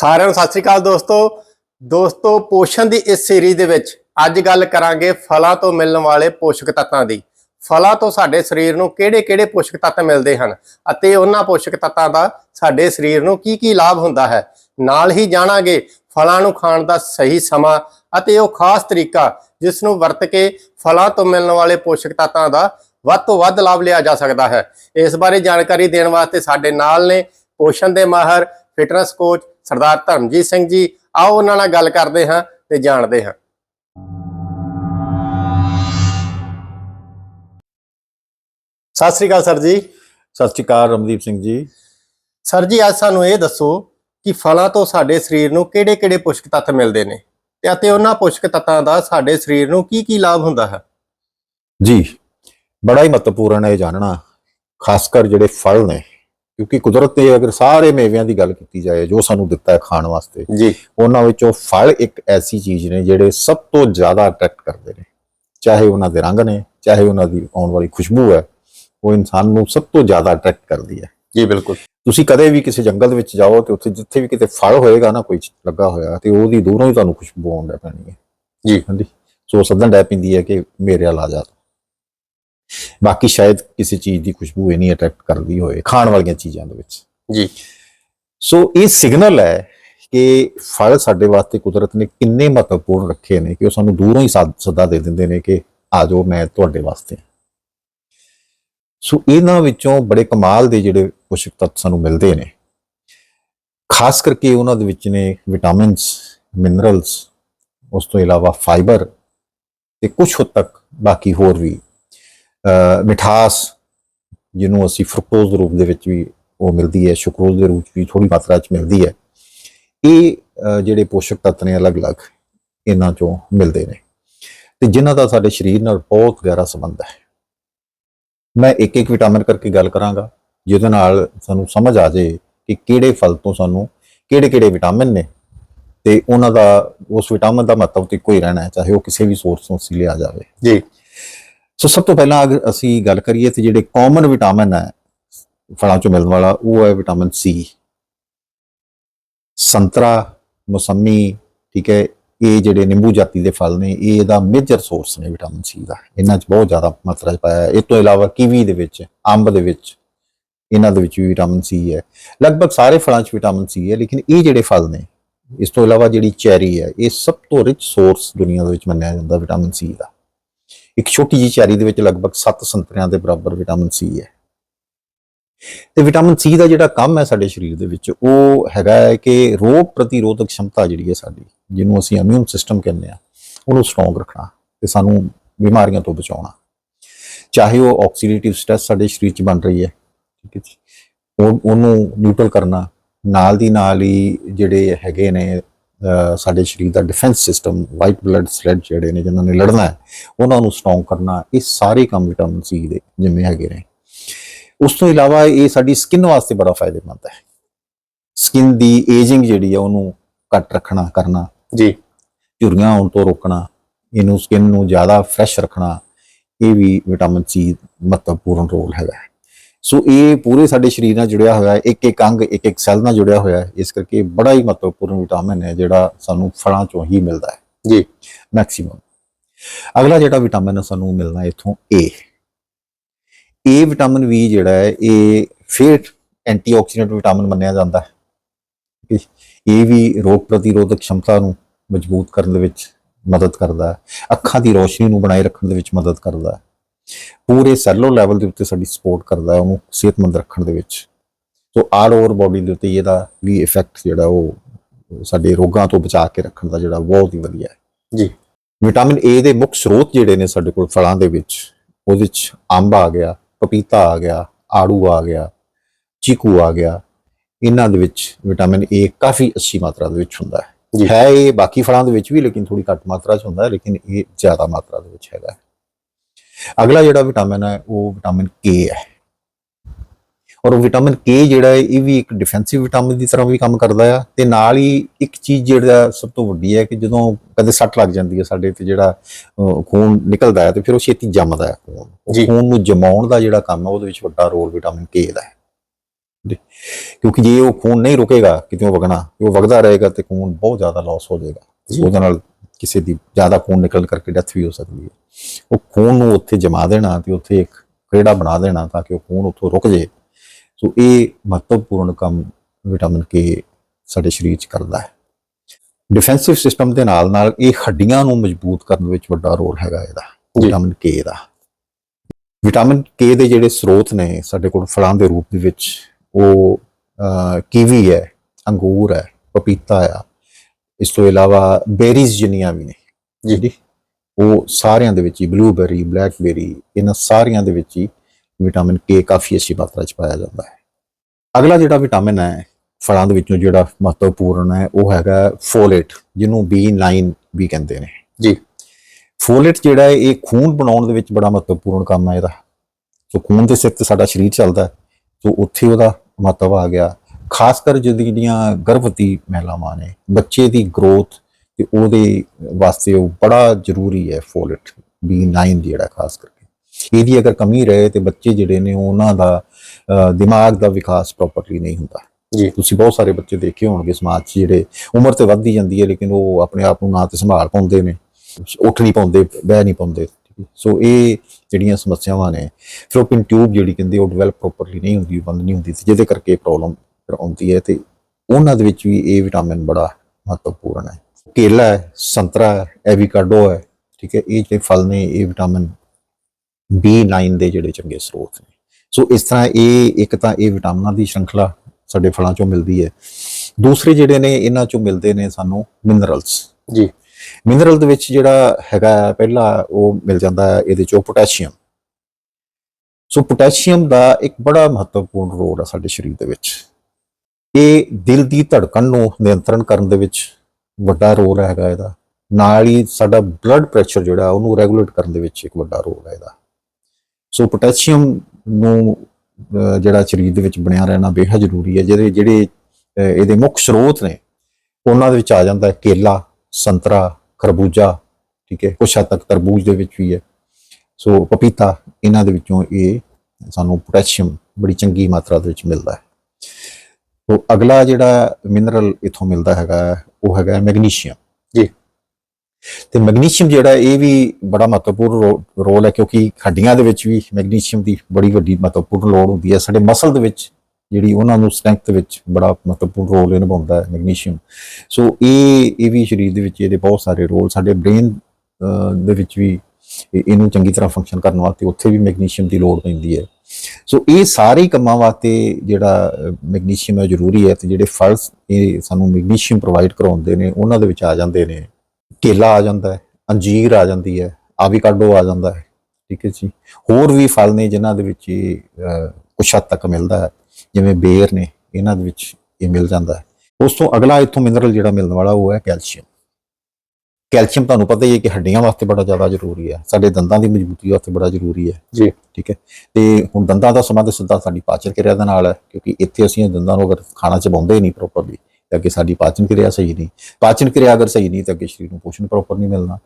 ਸਾਰਿਆਂ ਨੂੰ ਸਤਿ ਸ੍ਰੀ ਅਕਾਲ ਦੋਸਤੋ। ਦੋਸਤੋ, ਪੋਸ਼ਣ ਦੀ ਇਸ ਸੀਰੀਜ਼ ਦੇ ਵਿੱਚ ਅੱਜ ਗੱਲ ਕਰਾਂਗੇ ਫਲਾਂ ਤੋਂ ਮਿਲਣ ਵਾਲੇ ਪੋਸ਼ਕ ਤੱਤਾਂ ਦੀ। ਫਲਾਂ ਤੋਂ ਸਾਡੇ ਸਰੀਰ ਨੂੰ ਕਿਹੜੇ-ਕਿਹੜੇ ਪੋਸ਼ਕ ਤੱਤ ਮਿਲਦੇ ਹਨ ਅਤੇ ਉਹਨਾਂ ਪੋਸ਼ਕ ਤੱਤਾਂ ਦਾ ਸਾਡੇ ਸਰੀਰ ਨੂੰ ਕੀ-ਕੀ ਲਾਭ ਹੁੰਦਾ ਹੈ। ਨਾਲ ਹੀ ਜਾਣਾਂਗੇ ਫਲਾਂ ਨੂੰ ਖਾਣ ਦਾ ਸਹੀ ਸਮਾਂ ਅਤੇ ਉਹ ਖਾਸ ਤਰੀਕਾ ਜਿਸ ਨੂੰ ਵਰਤ ਕੇ ਫਲਾਂ ਤੋਂ ਮਿਲਣ ਵਾਲੇ ਪੋਸ਼ਕ ਤੱਤਾਂ ਦਾ ਵੱਧ ਤੋਂ ਵੱਧ ਲਾਭ ਲਿਆ ਜਾ ਸਕਦਾ ਹੈ। ਇਸ ਬਾਰੇ ਜਾਣਕਾਰੀ ਦੇਣ ਵਾਸਤੇ ਸਾਡੇ ਨਾਲ ਨੇ ਪੋਸ਼ਣ ਦੇ ਮਾਹਰ, ਫਿਟਨੈਸ ਕੋਚ ਸਰਦਾਰ ਧਰਮਜੀਤ ਸਿੰਘ ਜੀ ਆਓ ਉਹਨਾਂ ਨਾਲ ਗੱਲ ਕਰਦੇ ਹਾਂ ਤੇ ਜਾਣਦੇ ਹਾਂ। ਸਤਿ ਸ੍ਰੀ ਅਕਾਲ ਸਰ ਜੀ। ਸਤਿ ਸ਼੍ਰੀ ਅਕਾਲ ਰਮਦੀਪ ਸਿੰਘ ਜੀ। ਸਰ ਜੀ ਅੱਜ ਸਾਨੂੰ ਇਹ ਦੱਸੋ ਕਿ ਫਲਾਂ ਤੋਂ ਸਾਡੇ ਸਰੀਰ ਨੂੰ ਕਿਹੜੇ-ਕਿਹੜੇ ਪੋਸ਼ਕ ਤੱਤ ਮਿਲਦੇ ਨੇ ਤੇ ਅਤੇ ਉਹਨਾਂ ਪੋਸ਼ਕ ਤੱਤਾਂ ਦਾ ਸਾਡੇ ਸਰੀਰ ਨੂੰ ਕੀ-ਕੀ ਲਾਭ ਹੁੰਦਾ ਹੈ? ਜੀ ਬੜਾ ਹੀ ਮਹੱਤਵਪੂਰਨ ਹੈ ਇਹ ਜਾਣਨਾ ਖਾਸ ਕਰ ਜਿਹੜੇ ਫਲ ਨੇ। ਕਿਉਂਕਿ ਕੁਦਰਤ ਨੇ ਅਗਰ ਸਾਰੇ ਮੇਵਿਆਂ ਦੀ ਗੱਲ ਕੀਤੀ ਜਾਏ ਜੋ ਸਾਨੂੰ ਦਿੱਤਾ ਹੈ ਖਾਣ ਵਾਸਤੇ ਜੀ। ਉਹਨਾਂ ਵਿੱਚੋਂ ਫਲ ਇੱਕ ਐਸੀ ਚੀਜ਼ ਨੇ ਜਿਹੜੇ ਸਭ ਤੋਂ ਜ਼ਿਆਦਾ ਅਟਰੈਕਟ ਕਰਦੇ ਨੇ। ਚਾਹੇ ਉਹਨਾਂ ਦੇ ਰੰਗ ਨੇ ਚਾਹੇ ਉਹਨਾਂ ਦੀ ਆਉਣ ਵਾਲੀ ਖੁਸ਼ਬੂ ਹੈ ਉਹ ਇਨਸਾਨ ਨੂੰ ਸਭ ਤੋਂ ਜ਼ਿਆਦਾ ਅਟਰੈਕਟ ਕਰਦੀ ਹੈ। ਜੀ ਬਿਲਕੁਲ। ਤੁਸੀਂ ਕਦੇ ਵੀ ਕਿਸੇ ਜੰਗਲ ਵਿੱਚ ਜਾਓ ਤੇ ਉੱਥੇ ਜਿੱਥੇ ਵੀ ਕਿਤੇ ਫਲ ਹੋਏਗਾ ਨਾ ਕੋਈ ਲੱਗਾ ਹੋਇਆ ਤੇ ਉਹਦੀ ਦੂਰੋਂ ਹੀ ਤੁਹਾਨੂੰ ਖੁਸ਼ਬੂ ਆਉਣ ਲੱਗ ਪੈਣੀ ਹੈ। ਜੀ। ਹਾਂਜੀ। ਸੋ ਸੱਦਣ ਡੈ ਪੈਂਦੀ ਹੈ ਕਿ ਮੇਰੇ ਆ ਜਾ ਬਾਕੀ ਸ਼ਾਇਦ ਕਿਸੇ ਚੀਜ਼ ਦੀ ਖੁਸ਼ਬੂ ਇਹ ਨਹੀਂ ਅਟਰੈਕਟ ਕਰਦੀ ਹੋਏ ਖਾਣ ਵਾਲੀਆਂ ਚੀਜ਼ਾਂ ਦੇ ਵਿੱਚ। ਜੀ। ਸੋ ਇਹ ਸਿਗਨਲ ਹੈ ਕਿ ਫਲ ਸਾਡੇ ਵਾਸਤੇ ਕੁਦਰਤ ਨੇ ਕਿੰਨੇ ਮਹੱਤਵਪੂਰਨ ਰੱਖੇ ਨੇ ਕਿ ਉਹ ਸਾਨੂੰ ਦੂਰੋਂ ਹੀ ਸਾਦ- ਦੇ ਦਿੰਦੇ ਨੇ ਕਿ ਆ ਜਾਓ ਮੈਂ ਤੁਹਾਡੇ ਵਾਸਤੇ। ਸੋ ਇਹਨਾਂ ਵਿੱਚੋਂ ਬੜੇ ਕਮਾਲ ਦੇ ਜਿਹੜੇ ਪੋਸ਼ਕ ਤੱਤ ਸਾਨੂੰ ਮਿਲਦੇ ਨੇ। ਖਾਸ ਕਰਕੇ ਉਹਨਾਂ ਦੇ ਵਿੱਚ ਨੇ ਵਿਟਾਮਿਨਸ ਮਿਨਰਲਸ ਉਸ ਤੋਂ ਇਲਾਵਾ ਫਾਈਬਰ ਤੇ ਕੁਝ ਹੱਦ ਤੱਕ ਬਾਕੀ ਹੋਰ ਵੀ ਮਿਠਾਸ, ਜਿਹਨੂੰ ਅਸੀਂ ਫਰੂਕਟੋਜ਼ ਦੇ ਰੂਪ ਦੇ ਵਿੱਚ ਵੀ ਉਹ ਮਿਲਦੀ ਹੈ ਸ਼ੁਕਰੋਜ਼ ਦੇ ਰੂਪ 'ਚ ਵੀ ਥੋੜੀ ਮਾਤਰਾ 'ਚ ਮਿਲਦੀ ਹੈ। ਇਹ ਜਿਹੜੇ ਪੋਸ਼ਕ ਤੱਤ ਨੇ ਅਲੱਗ-ਅਲੱਗ ਇਹਨਾਂ 'ਚੋਂ ਮਿਲਦੇ ਨੇ। ਤੇ ਜਿਨ੍ਹਾਂ ਦਾ ਸਾਡੇ ਸਰੀਰ ਨਾਲ ਬਹੁਤ ਗਹਿਰਾ ਸੰਬੰਧ ਹੈ। ਮੈਂ ਇੱਕ ਇੱਕ ਵਿਟਾਮਿਨ ਕਰਕੇ ਗੱਲ ਕਰਾਂਗਾ, ਜਿਹਦੇ ਨਾਲ ਸਾਨੂੰ ਸਮਝ ਆ ਜਾਏ ਕਿ ਕਿਹੜੇ ਫਲ ਤੋਂ ਸਾਨੂੰ ਕਿਹੜੇ-ਕਿਹੜੇ ਵਿਟਾਮਿਨ ਨੇ ਤੇ ਉਹਨਾਂ ਦਾ, ਉਸ ਵਿਟਾਮਿਨ ਦਾ ਮਹੱਤਵ ਤੇ ਕੋਈ ਰਹਿਣਾ ਹੈ, ਚਾਹੇ ਉਹ ਕਿਸੇ ਵੀ ਸੋਰਸ ਤੋਂ ਸੀ ਲਿਆ ਜਾਵੇ। ਜੀ। ਸੋ ਸਭ ਤੋਂ ਪਹਿਲਾਂ ਅਗਰ ਅਸੀਂ ਗੱਲ ਕਰੀਏ ਤੇ ਜਿਹੜੇ ਕਾਮਨ ਵਿਟਾਮਿਨ ਹੈ, ਫਲਾਂ ਚੋਂ ਮਿਲਣ ਵਾਲਾ, ਉਹ ਹੈ ਵਿਟਾਮਿਨ ਸੀ ਸੰਤਰਾ, ਮੌਸਮੀ, ਠੀਕ ਹੈ, ਇਹ ਜਿਹੜੇ ਨਿੰਬੂ ਜਾਤੀ ਦੇ ਫਲ ਨੇ, ਇਹ ਇਹਦਾ ਮੇਜਰ ਸੋਰਸ ਨੇ ਵਿਟਾਮਿਨ ਸੀ ਦਾ। ਇਹਨਾਂ 'ਚ ਬਹੁਤ ਜ਼ਿਆਦਾ ਮਾਤਰਾ 'ਚ ਪਾਇਆ ਹੈ ਇਹ ਤੋਂ ਇਲਾਵਾ ਕੀਵੀ ਦੇ ਵਿੱਚ, ਅੰਬ ਦੇ ਵਿੱਚ, ਇਹਨਾਂ ਦੇ ਵਿੱਚ ਵੀ ਵਿਟਾਮਿਨ ਸੀ ਹੈ। ਲਗਭਗ ਸਾਰੇ ਫਲਾਂ 'ਚ ਵਿਟਾਮਿਨ ਸੀ ਹੈ, ਲੇਕਿਨ ਇਹ ਜਿਹੜੇ ਫਲ ਨੇ, ਇਸ ਤੋਂ ਇਲਾਵਾ ਜਿਹੜੀ ਚੈਰੀ ਹੈ, ਇਹ ਸਭ ਤੋਂ ਰਿਚ ਸੋਰਸ ਦੁਨੀਆ ਦੇ ਵਿੱਚ ਮੰਨਿਆ ਜਾਂਦਾ ਵਿਟਾਮਿਨ ਸੀ ਦਾ। ਇੱਕ ਛੋਟੀ ਜੀ ਚੈਰੀ ਦੇ ਵਿੱਚ ਲਗਭਗ 7 ਸੰਤਰਿਆਂ ਦੇ ਬਰਾਬਰ ਵਿਟਾਮਿਨ ਸੀ ਹੈ। ਤੇ ਵਿਟਾਮਿਨ ਸੀ ਦਾ ਜਿਹੜਾ ਕੰਮ ਹੈ ਸਾਡੇ ਸਰੀਰ ਦੇ ਵਿੱਚ, ਉਹ ਹੈਗਾ ਹੈ ਕਿ ਰੋਗ ਪ੍ਰਤੀਰੋਧਕ ਸ਼ਮਤਾ ਜਿਹੜੀ ਹੈ ਸਾਡੀ, ਜਿਹਨੂੰ ਅਸੀਂ ਇਮਿਊਨ ਸਿਸਟਮ ਕਹਿੰਦੇ ਆ ਉਹਨੂੰ ਸਟਰੋਂਗ ਰੱਖਣਾ ਤੇ ਸਾਨੂੰ ਬਿਮਾਰੀਆਂ ਤੋਂ ਬਚਾਉਣਾ। ਚਾਹੇ ਉਹ ਆਕਸੀਡੇਟਿਵ ਸਟ੍ਰੈਸ ਸਾਡੇ ਸਰੀਰ 'ਚ ਬਣ ਰਹੀ ਹੈ, ਠੀਕ ਹੈ ਜੀ ਉਹਨੂੰ ਨਿਊਟਰਲ ਕਰਨਾ, ਨਾਲ ਦੀ ਨਾਲ ਹੀ ਜਿਹੜੇ ਹੈਗੇ ਨੇ ਸਾਡੇ ਸਰੀਰ ਦਾ defence system white blood cell ਜਿਹੜੇ ਨੇ ਜਿਨ੍ਹਾਂ ਨੇ ਲੜਨਾ ਹੈ ਉਹਨਾਂ ਨੂੰ ਸਟਰੋਂਗ ਕਰਨਾ ਇਹ ਸਾਰੇ ਕੰਮ ਵਿਟਾਮਿਨ ਸੀ ਦੇ ਜਿੰਮੇ ਹੈਗੇ ਨੇ। ਉਸ ਤੋਂ ਇਲਾਵਾ ਇਹ ਸਾਡੀ ਸਕਿਨ ਵਾਸਤੇ ਬੜਾ ਫਾਇਦੇਮੰਦ ਹੈ। ਸਕਿਨ ਦੀ ਏਜਿੰਗ ਜਿਹੜੀ ਹੈ ਉਹਨੂੰ ਘੱਟ ਰੱਖਣਾ ਕਰਨਾ। ਜੀ। ਝੁਰੀਆਂ ਆਉਣ ਤੋਂ ਰੋਕਣਾ ਇਹਨੂੰ ਸਕਿਨ ਨੂੰ ਜ਼ਿਆਦਾ ਫਰੈਸ਼ ਰੱਖਣਾ ਇਹ ਵੀ ਵਿਟਾਮਿਨ ਸੀ ਮਹੱਤਵਪੂਰਨ ਰੋਲ ਹੈਗਾ। ਸੋ ਇਹ ਪੂਰੇ ਸਾਡੇ ਸਰੀਰ ਨਾਲ ਜੁੜਿਆ ਹੋਇਆ ਹੈ ਇੱਕ ਇੱਕ ਅੰਗ ਇੱਕ ਇੱਕ ਸੈੱਲ ਨਾਲ ਜੁੜਿਆ ਹੋਇਆ ਹੈ। ਇਸ ਕਰਕੇ ਬੜਾ ਹੀ ਮਹੱਤਵਪੂਰਨ ਵਿਟਾਮਿਨ ਹੈ ਜਿਹੜਾ ਸਾਨੂੰ ਫਲਾਂ ਚੋਂ ਹੀ ਮਿਲਦਾ ਹੈ। ਜੀ। ਮੈਕਸਿਮਮ ਅਗਲਾ ਜਿਹੜਾ ਵਿਟਾਮਿਨ ਹੈ ਸਾਨੂੰ ਮਿਲਣਾ ਇੱਥੋਂ ਏ ਏ ਵਿਟਾਮਿਨ ਵੀ ਜਿਹੜਾ ਹੈ ਇਹ ਫਿਰ ਐਂਟੀਆਕਸੀਡੈਂਟ ਵਿਟਾਮਿਨ ਮੰਨਿਆ ਜਾਂਦਾ ਹੈ। ਇਹ ਵੀ ਰੋਗ ਪ੍ਰਤੀਰੋਧਕ ਸ਼ਮਤਾ ਨੂੰ ਮਜ਼ਬੂਤ ਕਰਨ ਦੇ ਵਿੱਚ ਮਦਦ ਕਰਦਾ ਹੈ। ਅੱਖਾਂ ਦੀ ਰੋਸ਼ਨੀ ਨੂੰ ਬਣਾਈ ਰੱਖਣ ਦੇ ਵਿੱਚ ਮਦਦ ਕਰਦਾ ਹੈ। ਪੂਰੇ ਸੈਲੂਲਰ ਲੈਵਲ ਦੇ ਉੱਤੇ ਸਾਡੀ ਸਪੋਰਟ ਕਰਦਾ ਹੈ ਉਹਨੂੰ ਸਿਹਤਮੰਦ ਰੱਖਣ ਦੇ ਵਿੱਚ ਸੋ ਆਲ ਓਵਰ ਬਾਡੀ ਦੇ ਉੱਤੇ ਇਹਦਾ ਵੀ ਇਫੈਕਟ ਜਿਹੜਾ ਉਹ ਸਾਡੇ ਰੋਗਾਂ ਤੋਂ ਬਚਾ ਕੇ ਰੱਖਣ ਦਾ ਜਿਹੜਾ ਬਹੁਤ ਹੀ ਵਧੀਆ ਹੈ ਜੀ ਵਿਟਾਮਿਨ ਏ ਦੇ ਮੁੱਖ ਸਰੋਤ ਜਿਹੜੇ ਨੇ ਸਾਡੇ ਕੋਲ ਫਲਾਂ ਦੇ ਵਿੱਚ ਉਹਦੇ ਵਿੱਚ ਅੰਬ ਆ ਗਿਆ ਪਪੀਤਾ ਆ ਗਿਆ ਆੜੂ ਆ ਗਿਆ ਚੀਕੂ ਆ ਗਿਆ ਇਹਨਾਂ ਦੇ ਵਿੱਚ ਵਿਟਾਮਿਨ ਏ ਕਾਫੀ ਅੱਛੀ ਮਾਤਰਾ ਦੇ ਵਿੱਚ ਹੁੰਦਾ। ਹੈ ਹੈ ਇਹ ਬਾਕੀ ਫਲਾਂ ਦੇ ਵਿੱਚ ਵੀ ਲੇਕਿਨ ਥੋੜੀ ਘੱਟ ਮਾਤਰਾ 'ਚ ਹੁੰਦਾ ਹੈ ਲੇਕਿਨ ਇਹ ਜ਼ਿਆਦਾ ਮਾਤਰਾ ਦੇ ਵਿੱਚ ਹੈਗਾ। ਅਗਲਾ ਜਿਹੜਾ ਵਿਟਾਮਿਨ ਹੈ ਉਹ ਵਿਟਾਮਿਨ ਕੇ ਹੈ ਔਰ ਉਹ ਵਿਟਾਮਿਨ ਕੇ ਜਿਹੜਾ ਹੈ ਇਹ ਵੀ ਇੱਕ ਡਿਫੈਂਸਿਵ ਵਿਟਾਮਿਨ ਦੀ ਤਰ੍ਹਾਂ ਵੀ ਕੰਮ ਕਰਦਾ ਆ ਤੇ ਨਾਲ ਹੀ ਇੱਕ ਚੀਜ਼ ਜਿਹੜਾ ਸਭ ਤੋਂ ਵੱਡੀ ਹੈ ਕਿ ਜਦੋਂ ਕਦੇ ਸੱਟ ਲੱਗ ਜਾਂਦੀ ਹੈ ਸਾਡੇ ਤੇ ਜਿਹੜਾ ਖੂਨ ਨਿਕਲਦਾ ਹੈ ਤੇ ਫਿਰ ਉਹ ਛੇਤੀ ਜੰਮਦਾ ਹੈ ਖੂਨ ਉਹ। ਖੂਨ ਨੂੰ ਜਮਾਉਣ ਦਾ ਜਿਹੜਾ ਕੰਮ ਹੈ ਉਹਦੇ ਵਿੱਚ ਵੱਡਾ ਰੋਲ ਵਿਟਾਮਿਨ ਕੇ ਦਾ ਹੈ। ਕਿਉਂਕਿ ਜੇ ਉਹ ਖੂਨ ਨਹੀਂ ਰੁਕੇਗਾ ਕਿਤੇ ਵਗਣਾ ਉਹ ਵਗਦਾ ਰਹੇਗਾ ਤੇ ਖੂਨ ਬਹੁਤ ਜ਼ਿਆਦਾ ਲਾਸ ਹੋ ਜਾਏਗਾ। ਉਹਦੇ ਨਾਲ ਕਿਸੇ ਦੀ ਜ਼ਿਆਦਾ ਖੂਨ ਨਿਕਲਣ ਕਰਕੇ ਡੈਥ ਵੀ ਹੋ ਸਕਦੀ ਹੈ। ਉਹ ਖੂਨ ਨੂੰ ਉੱਥੇ ਜਮਾ ਦੇਣਾ ਤੇ ਉੱਥੇ ਇੱਕ ਕਿਹੜਾ ਬਣਾ ਦੇਣਾ ਤਾਂ ਕਿ ਉਹ ਖੂਨ ਉੱਥੋਂ ਰੁਕ ਜੇ ਸੋ ਇਹ ਮਹੱਤਵਪੂਰਨ ਕੰਮ ਵਿਟਾਮਿਨ ਕੇ ਸਾਡੇ ਸਰੀਰ 'ਚ ਕਰਦਾ ਹੈ। ਡਿਫੈਂਸਿਵ ਸਿਸਟਮ ਦੇ ਨਾਲ ਨਾਲ ਇਹ ਹੱਡੀਆਂ ਨੂੰ ਮਜ਼ਬੂਤ ਕਰਨ ਵਿੱਚ ਵੱਡਾ ਰੋਲ ਹੈਗਾ ਇਹਦਾ। ਵਿਟਾਮਿਨ ਕੇ ਦਾ। ਵਿਟਾਮਿਨ ਕੇ ਦੇ ਜਿਹੜੇ ਸਰੋਤ ਨੇ ਸਾਡੇ ਕੋਲ ਫਲਾਂ ਦੇ ਰੂਪ ਦੇ ਵਿੱਚ ਉਹ ਕੀਵੀ ਹੈ ਅੰਗੂਰ ਹੈ ਪਪੀਤਾ ਆ ਇਸ ਤੋਂ ਇਲਾਵਾ ਬੇਰੀਜ਼ ਜਿੰਨੀਆਂ ਵੀ ਨੇ ਜੀ। ਜਿਹੜੀ ਉਹ ਸਾਰਿਆਂ ਦੇ ਵਿੱਚ ਹੀ ਬਲੂਬੇਰੀ ਬਲੈਕਬੇਰੀ ਇਹਨਾਂ ਸਾਰਿਆਂ ਦੇ ਵਿੱਚ ਹੀ ਵਿਟਾਮਿਨ ਕੇ ਕਾਫੀ ਅੱਛੀ ਮਾਤਰਾ 'ਚ ਪਾਇਆ ਜਾਂਦਾ ਹੈ। ਅਗਲਾ ਜਿਹੜਾ ਵਿਟਾਮਿਨ ਹੈ ਫਲਾਂ ਦੇ ਵਿੱਚੋਂ ਜਿਹੜਾ ਮਹੱਤਵਪੂਰਨ ਹੈ ਉਹ ਹੈਗਾ ਫੋਲੇਟ ਜਿਹਨੂੰ B9 ਵੀ ਕਹਿੰਦੇ ਨੇ। ਜੀ। ਫੋਲੇਟ ਜਿਹੜਾ ਹੈ ਇਹ ਖੂਨ ਬਣਾਉਣ ਦੇ ਵਿੱਚ ਬੜਾ ਮਹੱਤਵਪੂਰਨ ਕੰਮ ਹੈ ਇਹਦਾ। ਸੋ ਖੂਨ ਦੇ ਸਿਰ ਤੇ ਸਾਡਾ ਸਰੀਰ ਚੱਲਦਾ ਹੈ ਸੋ ਉੱਥੇ ਉਹਦਾ ਮਹੱਤਵ ਆ ਗਿਆ। ਖਾਸ ਕਰ ਜਿਹੜੀਆਂ ਗਰਭਵਤੀ ਮਹਿਲਾਵਾਂ ਨੇ ਬੱਚੇ ਦੀ ਗਰੋਥ ਤੇ ਉਹਦੇ ਵਾਸਤੇ ਉਹ ਬੜਾ ਜ਼ਰੂਰੀ ਹੈ ਫੋਲੇਟ B9 ਜਿਹੜਾ ਖਾਸ ਕਰਕੇ ਇਹਦੀ ਅਗਰ ਕਮੀ ਰਹੇ ਤੇ ਬੱਚੇ ਜਿਹੜੇ ਨੇ ਉਹਨਾਂ ਦਾ ਦਿਮਾਗ ਦਾ ਵਿਕਾਸ ਪ੍ਰੋਪਰਲੀ ਨਹੀਂ ਹੁੰਦਾ ਜੀ। ਤੁਸੀਂ ਬਹੁਤ ਸਾਰੇ ਬੱਚੇ ਦੇਖੇ ਹੋਣਗੇ ਸਮਾਜ 'ਚ ਜਿਹੜੇ ਉਮਰ ਤੇ ਵੱਧਦੀ ਜਾਂਦੀ ਹੈ ਲੇਕਿਨ ਉਹ ਆਪਣੇ ਆਪ ਨੂੰ ਨਾ ਤੇ ਸੰਭਾਲ ਪਾਉਂਦੇ ਨੇ ਉੱਠ ਨਹੀਂ ਪਾਉਂਦੇ ਬਹਿ ਨਹੀਂ ਪਾਉਂਦੇ। ਸੋ ਇਹ ਜਿਹੜੀਆਂ ਸਮੱਸਿਆਵਾਂ ਨੇ ਫਲੋਪਿਨ ਟਿਊਬ ਜਿਹੜੀ ਕਹਿੰਦੇ ਉਹ ਡਿਵੈਲਪ ਪ੍ਰੋਪਰਲੀ ਨਹੀਂ ਹੁੰਦੀ ਬੰਦ ਨਹੀਂ ਹੁੰਦੀ ਜਿਹਦੇ ਕਰਕੇ ਪ੍ਰੋਬਲਮ ਆਉਂਦੀ ਹੈ ਤੇ ਉਹਨਾਂ ਦੇ ਵਿੱਚ ਵੀ ਇਹ ਵਿਟਾਮਿਨ ਬੜਾ ਮਹੱਤਵਪੂਰਨ ਹੈ। ਕੇਲਾ ਹੈ ਸੰਤਰਾ ਹੈ ਐਵੀਕਾਡੋ ਹੈ ਠੀਕ ਹੈ ਇਹ ਜਿਹੜੇ ਫਲ ਨੇ ਇਹ ਵਿਟਾਮਿਨ B9 ਦੇ ਜਿਹੜੇ ਚੰਗੇ ਸਰੋਤ ਨੇ। ਸੋ ਇਸ ਤਰ੍ਹਾਂ ਇਹ ਇੱਕ ਤਾਂ ਇਹ ਵਿਟਾਮਿਨਾਂ ਦੀ ਸ਼੍ਰੰਖਲਾ ਸਾਡੇ ਫਲਾਂ ਚੋਂ ਮਿਲਦੀ ਹੈ। ਦੂਸਰੇ ਜਿਹੜੇ ਨੇ ਇਹਨਾਂ ਚੋਂ ਮਿਲਦੇ ਨੇ ਸਾਨੂੰ ਮਿਨਰਲਸ ਜੀ। ਮਿਨਰਲ ਦੇ ਵਿੱਚ ਜਿਹੜਾ ਹੈਗਾ ਪਹਿਲਾ ਉਹ ਮਿਲ ਜਾਂਦਾ ਹੈ ਇਹਦੇ ਚੋਂ ਪੋਟਾਸ਼ੀਅਮ ਸੋ ਪੋਟਾਸ਼ੀਅਮ ਦਾ ਇੱਕ ਬੜਾ ਮਹੱਤਵਪੂਰਨ ਰੋਲ ਹੈ ਸਾਡੇ ਸਰੀਰ ਦੇ ਵਿੱਚ। ਇਹ ਦਿਲ ਦੀ ਧੜਕਣ ਨੂੰ ਨਿਯੰਤਰਣ ਕਰਨ ਦੇ ਵਿੱਚ ਵੱਡਾ ਰੋਲ ਹੈਗਾ ਇਹਦਾ। ਨਾਲ ਹੀ ਸਾਡਾ ਬਲੱਡ ਪ੍ਰੈਸ਼ਰ ਜਿਹੜਾ, ਉਹਨੂੰ ਰੈਗੂਲੇਟ ਕਰਨ ਦੇ ਵਿੱਚ ਇੱਕ ਵੱਡਾ ਰੋਲ ਹੈ ਇਹਦਾ। ਸੋ ਪੋਟਾਸ਼ੀਅਮ ਨੂੰ ਜਿਹੜਾ ਸਰੀਰ ਦੇ ਵਿੱਚ ਬਣਿਆ ਰਹਿਣਾ ਬੇਹੱਦ ਜ਼ਰੂਰੀ ਹੈ। ਜਿਹੜੇ ਜਿਹੜੇ ਇਹਦੇ ਮੁੱਖ ਸਰੋਤ ਨੇ, ਉਹਨਾਂ ਦੇ ਵਿੱਚ ਆ ਜਾਂਦਾ ਕੇਲਾ, ਸੰਤਰਾ, ਖਰਬੂਜਾ, ਠੀਕ ਹੈ, ਕੁਛ ਹੱਦ ਤੱਕ ਤਰਬੂਜ ਦੇ ਵਿੱਚ ਵੀ ਹੈ। ਸੋ ਪਪੀਤਾ, ਇਹਨਾਂ ਦੇ ਵਿੱਚੋਂ ਇਹ ਸਾਨੂੰ ਪੋਟਾਸ਼ੀਅਮ ਬੜੀ ਚੰਗੀ ਮਾਤਰਾ ਦੇ ਵਿੱਚ ਮਿਲਦਾ ਹੈ। ਸੋ ਅਗਲਾ ਜਿਹੜਾ ਮਿਨਰਲ ਇਥੋਂ ਮਿਲਦਾ ਹੈਗਾ ਉਹ ਹੈਗਾ ਮੈਗਨੀਸ਼ੀਅਮ। ਜੀ। ਤੇ ਮੈਗਨੀਸ਼ੀਅਮ ਜਿਹੜਾ ਇਹ ਵੀ ਬੜਾ ਮਹੱਤਵਪੂਰਨ ਰੋਲ ਹੈ ਕਿਉਂਕਿ ਹੱਡੀਆਂ ਦੇ ਵਿੱਚ ਵੀ ਮੈਗਨੀਸ਼ੀਅਮ ਦੀ ਬੜੀ ਵੱਡੀ ਮਹੱਤਵਪੂਰਨ ਲੋੜ ਹੁੰਦੀ ਹੈ। ਸਾਡੇ ਮਸਲ ਦੇ ਵਿੱਚ ਜਿਹੜੀ ਉਹਨਾਂ ਨੂੰ ਸਟਰੈਂਥ ਵਿੱਚ ਬੜਾ ਮਹੱਤਵਪੂਰਨ ਰੋਲ ਇਹ ਨਿਭਾਉਂਦਾ ਹੈ ਮੈਗਨੀਸ਼ੀਅਮ। ਸੋ ਇਹ ਇਹ ਵੀ ਸਰੀਰ ਦੇ ਵਿੱਚ ਇਹਦੇ ਬਹੁਤ ਸਾਰੇ ਰੋਲ ਸਾਡੇ ਬ੍ਰੇਨ ਦੇ ਵਿੱਚ ਵੀ ਇਹਨੂੰ ਚੰਗੀ ਤਰ੍ਹਾਂ ਫੰਕਸ਼ਨ ਕਰਨ ਵਾਸਤੇ ਉੱਥੇ ਵੀ ਮੈਗਨੀਸ਼ੀਅਮ ਦੀ ਲੋੜ ਪੈਂਦੀ ਹੈ। ਸੋ ਇਹ ਸਾਰੇ ਕੰਮਾਂ ਵਾਸਤੇ ਜਿਹੜਾ ਮੈਗਨੀਸ਼ੀਅਮ ਹੈ ਜ਼ਰੂਰੀ ਹੈ ਤੇ ਜਿਹੜੇ ਫਲ ਇਹ ਸਾਨੂੰ ਮੈਗਨੀਸ਼ੀਅਮ ਪ੍ਰੋਵਾਈਡ ਕਰਾਉਂਦੇ ਨੇ, ਉਹਨਾਂ ਦੇ ਵਿੱਚ ਆ ਜਾਂਦੇ ਨੇ। ਕੇਲਾ ਆ ਜਾਂਦਾ ਹੈ, ਅੰਜੀਰ ਆ ਜਾਂਦੀ ਹੈ ਆਵੀਕਾਡੋ ਆ ਜਾਂਦਾ ਹੈ, ਠੀਕ ਹੈ ਜੀ। ਹੋਰ ਵੀ ਫਲ ਨੇ ਜਿਨ੍ਹਾਂ ਦੇ ਵਿੱਚ ਇਹ ਕੁਛ ਹੱਦ ਤੱਕ ਮਿਲਦਾ ਹੈ, ਜਿਵੇਂ ਬੇਰ ਨੇ, ਇਹਨਾਂ ਦੇ ਵਿੱਚ ਇਹ ਮਿਲ ਜਾਂਦਾ ਹੈ। ਉਸ ਤੋਂ ਅਗਲਾ ਇੱਥੋਂ ਮਿਨਰਲ ਜਿਹੜਾ ਮਿਲਣ ਵਾਲਾ ਉਹ ਹੈ ਕੈਲਸ਼ੀਅਮ। ਕੈਲਸ਼ੀਅਮ ਤੁਹਾਨੂੰ ਪਤਾ ਹੀ ਹੈ ਕਿ ਹੱਡੀਆਂ ਵਾਸਤੇ ਬੜਾ ਜ਼ਿਆਦਾ ਜ਼ਰੂਰੀ ਹੈ ਸਾਡੇ ਦੰਦਾਂ ਦੀ ਮਜ਼ਬੂਤੀ ਵਾਸਤੇ ਬੜਾ ਜ਼ਰੂਰੀ ਹੈ। ਜੀ। ਠੀਕ ਹੈ? ਤੇ ਹੁਣ ਦੰਦਾਂ ਦਾ ਸੰਬੰਧ ਸਿੱਧਾ ਸਾਡੀ ਪਾਚਨ ਕਿਰਿਆ ਦੇ ਨਾਲ ਹੈ ਕਿਉਂਕਿ ਇੱਥੇ ਅਸੀਂ ਦੰਦਾਂ ਨੂੰ ਅਗਰ ਖਾਣਾ ਚਬਾਉਂਦੇ ਹੀ ਨਹੀਂ ਪ੍ਰੋਪਰਲੀ ਤਾਂ ਅੱਗੇ ਸਾਡੀ ਪਾਚਨ ਕਿਰਿਆ ਸਹੀ ਨਹੀਂ। ਪਾਚਨ ਕਿਰਿਆ ਅਗਰ ਸਹੀ ਨਹੀਂ ਤਾਂ ਅੱਗੇ ਸਰੀਰ ਨੂੰ ਪੋਸ਼ਣ ਪ੍ਰੋਪਰ ਨਹੀਂ ਮਿਲਣਾ।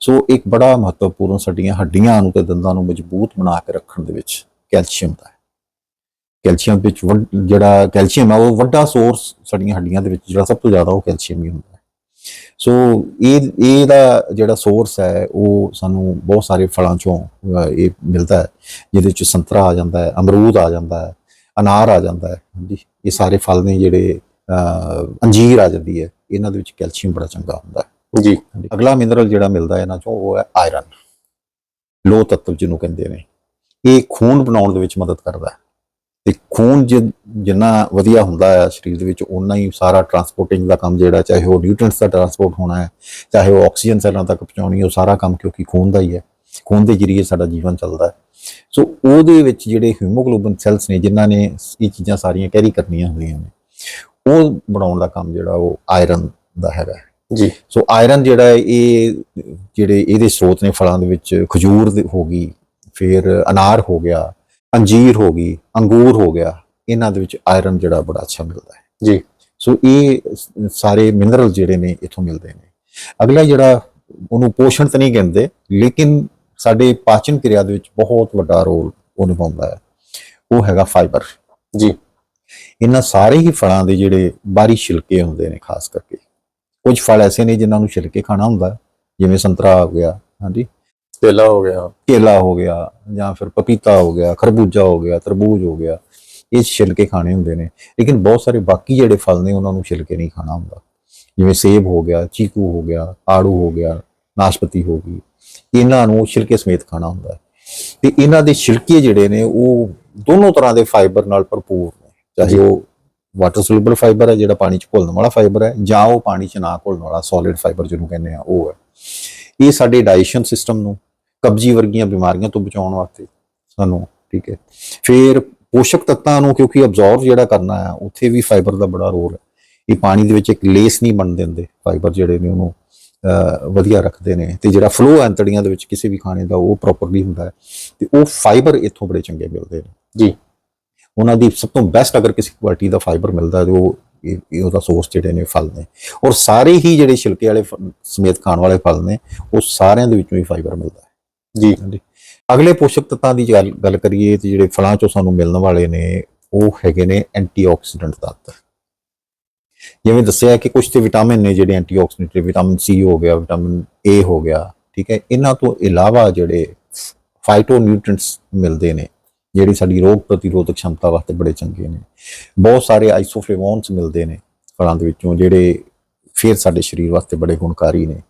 ਸੋ ਇੱਕ ਬੜਾ ਮਹੱਤਵਪੂਰਨ ਸਾਡੀਆਂ ਹੱਡੀਆਂ ਨੂੰ ਤੇ ਦੰਦਾਂ ਨੂੰ ਮਜ਼ਬੂਤ ਬਣਾ ਕੇ ਰੱਖਣ ਦੇ ਵਿੱਚ ਕੈਲਸ਼ੀਅਮ ਦਾ ਕੈਲਸ਼ੀਅਮ ਵਿੱਚ ਜਿਹੜਾ ਕੈਲਸ਼ੀਅਮ ਹੈ ਉਹ ਵੱਡਾ ਸੋਰਸ ਸਾਡੀਆਂ ਹੱਡੀਆਂ ਦੇ ਵਿੱਚ ਜਿਹੜਾ ਸਭ ਤੋਂ ਜ਼ਿਆਦਾ ਉਹ ਕੈਲਸ਼ੀਅਮ ਹੀ ਹੁੰਦਾ। ਸੋ ਇਹ ਇਹਦਾ ਜਿਹੜਾ ਸੋਰਸ ਹੈ ਉਹ ਸਾਨੂੰ ਬਹੁਤ ਸਾਰੇ ਫਲਾਂ ਚੋਂ ਇਹ ਮਿਲਦਾ ਹੈ ਜਿਹਦੇ ਚ ਸੰਤਰਾ ਆ ਜਾਂਦਾ ਹੈ ਅਮਰੂਦ ਆ ਜਾਂਦਾ ਹੈ ਅਨਾਰ ਆ ਜਾਂਦਾ ਹੈ ਹਾਂਜੀ। ਇਹ ਸਾਰੇ ਫਲ ਨੇ ਜਿਹੜੇ ਅੰਜੀਰ ਆ ਜਾਂਦੀ ਹੈ। ਇਹਨਾਂ ਦੇ ਵਿੱਚ ਕੈਲਸ਼ੀਅਮ ਬੜਾ ਚੰਗਾ ਹੁੰਦਾ ਹੈ। ਜੀ। ਅਗਲਾ ਮਿਨਰਲ ਜਿਹੜਾ ਮਿਲਦਾ ਹੈ ਇਹਨਾਂ ਚੋਂ ਉਹ ਹੈ ਆਇਰਨ ਲੋ ਤੱਤਵ ਜਿਹਨੂੰ ਕਹਿੰਦੇ ਨੇ। ਇਹ ਖੂਨ ਬਣਾਉਣ ਦੇ ਵਿੱਚ ਮਦਦ ਕਰਦਾ ਹੈ। ਤੇ ਖੂਨ ਜਿੰਨਾ ਵਧੀਆ ਹੁੰਦਾ ਹੈ ਸਰੀਰ ਦੇ ਵਿੱਚ ਉਨਾ ਹੀ ਸਾਰਾ ਟਰਾਂਸਪੋਰਟਿੰਗ ਦਾ ਕੰਮ ਜਿਹੜਾ ਚਾਹੇ ਉਹ ਨਿਊਟ੍ਰੀਐਂਟਸ ਦਾ ਟਰਾਂਸਪੋਰਟ ਹੋਣਾ ਹੈ ਚਾਹੇ ਉਹ ਆਕਸੀਜਨ ਸੈੱਲਾਂ ਤੱਕ ਪਹੁੰਚਾਉਣੀ ਉਹ ਸਾਰਾ ਕੰਮ ਕਿਉਂਕਿ ਖੂਨ ਦਾ ਹੀ ਹੈ। ਖੂਨ ਦੇ ਜ਼ਰੀਏ ਸਾਡਾ ਜੀਵਨ ਚੱਲਦਾ ਹੈ। ਸੋ ਉਹਦੇ ਵਿੱਚ ਜਿਹੜੇ ਹੀਮੋਗਲੋਬਿਨ ਸੈਲਸ ਨੇ ਜਿਨ੍ਹਾਂ ਨੇ ਇਹ ਚੀਜ਼ਾਂ ਸਾਰੀਆਂ ਕੈਰੀ ਕਰਨੀਆਂ ਹੁੰਦੀਆਂ ਨੇ ਉਹ ਬਣਾਉਣ ਦਾ ਕੰਮ ਜਿਹੜਾ ਉਹ ਆਇਰਨ ਦਾ ਹੈਗਾ ਜੀ। ਸੋ ਆਇਰਨ ਜਿਹੜਾ ਹੈ ਇਹ ਜਿਹੜੇ ਇਹਦੇ ਸਰੋਤ ਨੇ ਫਲਾਂ ਦੇ ਵਿੱਚ ਖਜੂਰ ਦੇ- ਹੋ ਗਈ ਫਿਰ ਅਨਾਰ ਹੋ ਗਿਆ ਅੰਜੀਰ ਹੋ ਗਈ ਅੰਗੂਰ ਹੋ ਗਿਆ ਇਹਨਾਂ ਦੇ ਵਿੱਚ ਆਇਰਨ ਜਿਹੜਾ ਬੜਾ ਅੱਛਾ ਮਿਲਦਾ ਹੈ। ਜੀ। ਸੋ ਇਹ ਸਾਰੇ ਮਿਨਰਲ ਜਿਹੜੇ ਨੇ ਇਥੋਂ ਮਿਲਦੇ ਨੇ। ਅਗਲਾ ਜਿਹੜਾ ਉਹਨੂੰ ਪੋਸ਼ਣ ਤਾਂ ਨਹੀਂ ਕਹਿੰਦੇ ਲੇਕਿਨ ਸਾਡੇ ਪਾਚਨ ਕਿਰਿਆ ਦੇ ਵਿੱਚ ਬਹੁਤ ਵੱਡਾ ਰੋਲ ਉਹ ਨਿਭਾਉਂਦਾ ਹੈ। ਉਹ ਹੈਗਾ ਫਾਈਬਰ ਜੀ। ਇਹਨਾਂ ਸਾਰੇ ਹੀ ਫਲਾਂ ਦੇ ਜਿਹੜੇ ਬਾਰੀ ਛਿਲਕੇ ਹੁੰਦੇ ਨੇ ਖਾਸ ਕਰਕੇ। ਕੁਝ ਫਲ ਐਸੇ ਨੇ ਜਿਨ੍ਹਾਂ ਨੂੰ ਛਿਲਕੇ ਖਾਣਾ ਹੁੰਦਾ ਜਿਵੇਂ ਸੰਤਰਾ ਹੋ ਗਿਆ ਹਾਂਜੀ। ਕੇਲਾ ਹੋ ਗਿਆ। ਕੇਲਾ ਹੋ ਗਿਆ ਜਾਂ ਫਿਰ ਪਪੀਤਾ ਹੋ ਗਿਆ, ਖਰਬੂਜਾ ਹੋ ਗਿਆ, ਤਰਬੂਜ ਹੋ ਗਿਆ, ਇਹ ਛਿਲਕੇ ਖਾਣੇ ਹੁੰਦੇ ਨੇ। ਲੇਕਿਨ ਬਹੁਤ ਸਾਰੇ ਬਾਕੀ ਜਿਹੜੇ ਫਲ ਨੇ ਉਹਨਾਂ ਨੂੰ ਛਿਲਕੇ ਨਹੀਂ ਖਾਣਾ ਹੁੰਦਾ। ਜਿਵੇਂ ਸੇਬ ਹੋ ਗਿਆ, ਚੀਕੂ ਹੋ ਗਿਆ, ਆੜੂ ਹੋ ਗਿਆ, ਨਾਸ਼ਪਤੀ ਹੋ ਗਈ, ਇਹਨਾਂ ਨੂੰ ਛਿਲਕੇ ਸਮੇਤ ਖਾਣਾ ਹੁੰਦਾ ਹੈ। ਤੇ ਇਹਨਾਂ ਦੇ ਛਿਲਕੇ ਜਿਹੜੇ ਨੇ ਉਹ ਦੋਨੋਂ ਤਰ੍ਹਾਂ ਦੇ ਫਾਈਬਰ ਨਾਲ ਭਰਪੂਰ ਨੇ। ਚਾਹੇ ਉਹ ਵਾਟਰ ਸੋਲੂਬਲ ਫਾਈਬਰ ਹੈ ਜਿਹੜਾ ਪਾਣੀ 'ਚ ਘੁਲਣ ਵਾਲਾ ਫਾਈਬਰ ਹੈ ਜਾਂ ਉਹ ਪਾਣੀ 'ਚ ਨਾ ਘੁਲਣ ਵਾਲਾ ਸੋਲਿਡ ਫਾਈਬਰ ਜਿਹਨੂੰ ਕਹਿੰਦੇ ਆ, ਉਹ ਹੈ। ਇਹ ਸਾਡੇ ਡਾਈਜੈਸ਼ਨ ਸਿਸਟਮ ਨੂੰ ਕਬਜੀ ਵਰਗੀਆਂ ਬਿਮਾਰੀਆਂ ਤੋਂ ਬਚਾਉਣ ਵਾਸਤੇ ਸਾਨੂੰ ਠੀਕ ਹੈ। ਫਿਰ ਪੋਸ਼ਕ ਤੱਤਾਂ ਨੂੰ ਕਿਉਂਕਿ ਅਬਜ਼ੌਰਬ ਜਿਹੜਾ ਕਰਨਾ ਹੈ ਉੱਥੇ ਵੀ ਫਾਈਬਰ ਦਾ ਬੜਾ ਰੋਲ ਹੈ। ਇਹ ਪਾਣੀ ਦੇ ਵਿੱਚ ਇੱਕ ਲੇਸ ਨਹੀਂ ਬਣ ਦਿੰਦੇ ਫਾਈਬਰ ਜਿਹੜੇ ਨੇ ਉਹਨੂੰ ਵਧੀਆ ਰੱਖਦੇ ਨੇ ਤੇ ਜਿਹੜਾ ਫਲੋ ਐਂਤੜੀਆਂ ਦੇ ਵਿੱਚ ਕਿਸੇ ਵੀ ਖਾਣੇ ਦਾ ਉਹ ਪ੍ਰੋਪਰਲੀ ਹੁੰਦਾ ਹੈ। ਤੇ ਉਹ ਫਾਈਬਰ ਇੱਥੋਂ ਬੜੇ ਚੰਗੇ ਮਿਲਦੇ ਨੇ। ਜੀ। ਉਹਨਾਂ ਦੀ ਸਭ ਤੋਂ ਬੈਸਟ ਅਗਰ ਕਿਸੇ ਕੁਆਲਿਟੀ ਦਾ ਫਾਈਬਰ ਮਿਲਦਾ ਤੇ ਉਹ ਇਹ ਉਹਦਾ ਸੋਰਸ ਜਿਹੜੇ ਨੇ ਫਲ ਨੇ। ਔਰ ਸਾਰੇ ਹੀ ਜਿਹੜੇ ਛਿਲਕੇ ਵਾਲੇ ਸਮੇਤ ਖਾਣ ਵਾਲੇ ਫਲ ਨੇ ਉਹ ਸਾਰਿਆਂ ਦੇ ਵਿੱਚੋਂ ਹੀ ਫਾਈਬਰ ਮਿਲਦਾ ਹੈ। ਜੀ। ਹਾਂਜੀ। ਅਗਲੇ ਪੋਸ਼ਕ ਤੱਤਾਂ ਦੀ ਗੱਲ ਗੱਲ ਕਰੀਏ ਤੇ ਜਿਹੜੇ ਫਲਾਂ ਚੋਂ ਸਾਨੂੰ ਮਿਲਣ ਵਾਲੇ ਨੇ, ਉਹ ਹੈਗੇ ਨੇ ਐਂਟੀਆਕਸੀਡੈਂਟ ਤੱਤ। ਜਿਵੇਂ ਦੱਸਿਆ ਕਿ ਕੁਝ ਤੇ ਵਿਟਾਮਿਨ ਨੇ ਜਿਹੜੇ ਐਂਟੀਆਕਸੀਡੈਂਟ ਵਿਟਾਮਿਨ ਸੀ ਹੋ ਗਿਆ, ਵਿਟਾਮਿਨ ਏ ਹੋ ਗਿਆ, ਠੀਕ ਹੈ। ਇਹਨਾਂ ਤੋਂ ਇਲਾਵਾ ਜਿਹੜੇ ਫਾਈਟੋ ਫਾਈਟੋਨਿਊਟ੍ਰੀਐਂਟਸ ਮਿਲਦੇ ਨੇ, ਜਿਹੜੀ ਸਾਡੀ ਰੋਗ ਪ੍ਰਤੀਰੋਧਕ ਸ਼ਮਤਾ ਵਾਸਤੇ ਬੜੇ ਚੰਗੇ ਨੇ। ਬਹੁਤ ਸਾਰੇ ਆਈਸੋਫਲੇਵੋਨਸ ਮਿਲਦੇ ਨੇ ਫਲਾਂ ਦੇ ਵਿੱਚੋਂ, ਜਿਹੜੇ ਫਿਰ ਸਾਡੇ ਸਰੀਰ ਵਾਸਤੇ ਬੜੇ ਗੁਣਕਾਰੀ ਨੇ।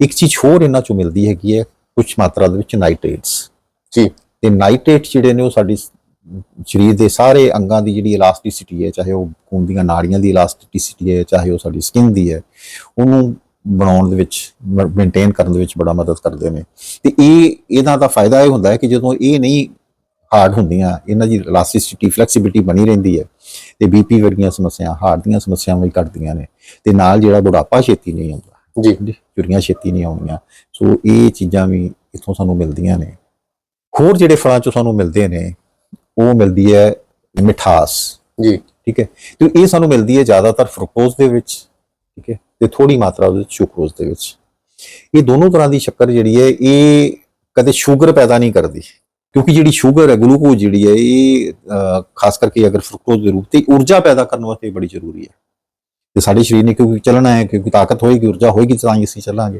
ਇੱਕ ਚੀਜ਼ ਹੋਰ ਇਹਨਾਂ ਚੋਂ ਮਿਲਦੀ ਹੈਗੀ ਹੈ ਕੁਝ ਮਾਤਰਾ ਦੇ ਵਿੱਚ ਨਾਈਟ੍ਰੇਟਸ। ਜੀ। ਤੇ ਨਾਈਟ੍ਰੇਟ ਜਿਹੜੇ ਨੇ ਉਹ ਸਾਡੀ ਸਰੀਰ ਦੇ ਸਾਰੇ ਅੰਗਾਂ ਦੀ ਜਿਹੜੀ ਇਲਾਸਟਿਸਿਟੀ ਹੈ ਚਾਹੇ ਉਹ ਖੂਨ ਦੀਆਂ ਨਾੜੀਆਂ ਦੀ ਇਲਾਸਟਿਸਿਟੀ ਹੈ ਚਾਹੇ ਉਹ ਸਾਡੀ ਸਕਿਨ ਦੀ ਹੈ ਉਹਨੂੰ ਬਣਾਉਣ ਦੇ ਵਿੱਚ ਮੇਨਟੇਨ ਕਰਨ ਦੇ ਵਿੱਚ ਬੜਾ ਮਦਦ ਕਰਦੇ ਨੇ। ਤੇ ਇਹ ਇਹਨਾਂ ਦਾ ਫਾਇਦਾ ਇਹ ਹੁੰਦਾ ਹੈ ਕਿ ਜਦੋਂ ਇਹ ਨਹੀਂ ਹਾਰਡ ਹੁੰਦੀਆਂ ਇਹਨਾਂ ਦੀ ਇਲਾਸਟਿਸਿਟੀ ਫਲੈਕਸੀਬਿਲਿਟੀ ਬਣੀ ਰਹਿੰਦੀ ਹੈ ਤੇ ਬੀਪੀ ਵਰਗੀਆਂ ਸਮੱਸਿਆਵਾਂ ਹਾਰਟ ਦੀਆਂ ਸਮੱਸਿਆਵਾਂ ਵੀ ਘਟਦੀਆਂ ਨੇ ਤੇ ਨਾਲ ਜਿਹੜਾ ਬੁਢਾਪਾ ਛੇਤੀ ਨਹੀਂ ਆਉਂਦਾ। ਜੀ। ਜੀ ਚੁਰੀਆਂ ਛੇਤੀ ਨਹੀਂ ਆਉਂਦੀਆਂ ਸੋ ਇਹ ਚੀਜ਼ਾਂ ਵੀ ਇੱਥੋਂ ਸਾਨੂੰ ਮਿਲਦੀਆਂ ਨੇ। ਹੋਰ ਜਿਹੜੇ ਫਲਾਂ ਚੋਂ ਸਾਨੂੰ ਮਿਲਦੇ ਨੇ ਉਹ ਮਿਲਦੀ ਹੈ ਮਿਠਾਸ। ਜੀ। ਠੀਕ ਹੈ? ਤੇ ਇਹ ਸਾਨੂੰ ਮਿਲਦੀ ਹੈ ਜ਼ਿਆਦਾਤਰ ਫਰੂਕਟੋਜ਼ ਦੇ ਵਿੱਚ। ਠੀਕ ਹੈ? ਤੇ ਥੋੜੀ ਮਾਤਰਾ ਉਹਦੇ ਵਿੱਚ ਸੁਕਰੋਜ਼ ਦੇ ਵਿੱਚ। ਇਹ ਦੋਨੋਂ ਤਰ੍ਹਾਂ ਦੀ ਸ਼ੱਕਰ ਜਿਹੜੀ ਹੈ ਇਹ ਕਦੇ ਸ਼ੂਗਰ ਪੈਦਾ ਨਹੀਂ ਕਰਦੀ। ਕਿਉਂਕਿ ਜਿਹੜੀ ਸ਼ੂਗਰ ਹੈ ਗਲੂਕੋਜ਼ ਜਿਹੜੀ ਹੈ ਇਹ ਖਾਸ ਕਰਕੇ ਅਗਰ ਫਰੂਕਟੋਜ਼ ਦੇ ਰੂਪ ਤੇ ਊਰਜਾ ਪੈਦਾ ਕਰਨ ਵਾਸਤੇ ਬੜੀ ਜ਼ਰੂਰੀ ਹੈ। ਤੇ ਸਾਡੇ ਸਰੀਰ ਨੇ ਕਿਉਂਕਿ ਚੱਲਣਾ ਹੈ ਕਿਉਂਕਿ ਤਾਕਤ ਹੋਏਗੀ ਊਰਜਾ ਹੋਏਗੀ ਤਾਂ ਹੀ ਅਸੀਂ ਚੱਲਾਂਗੇ।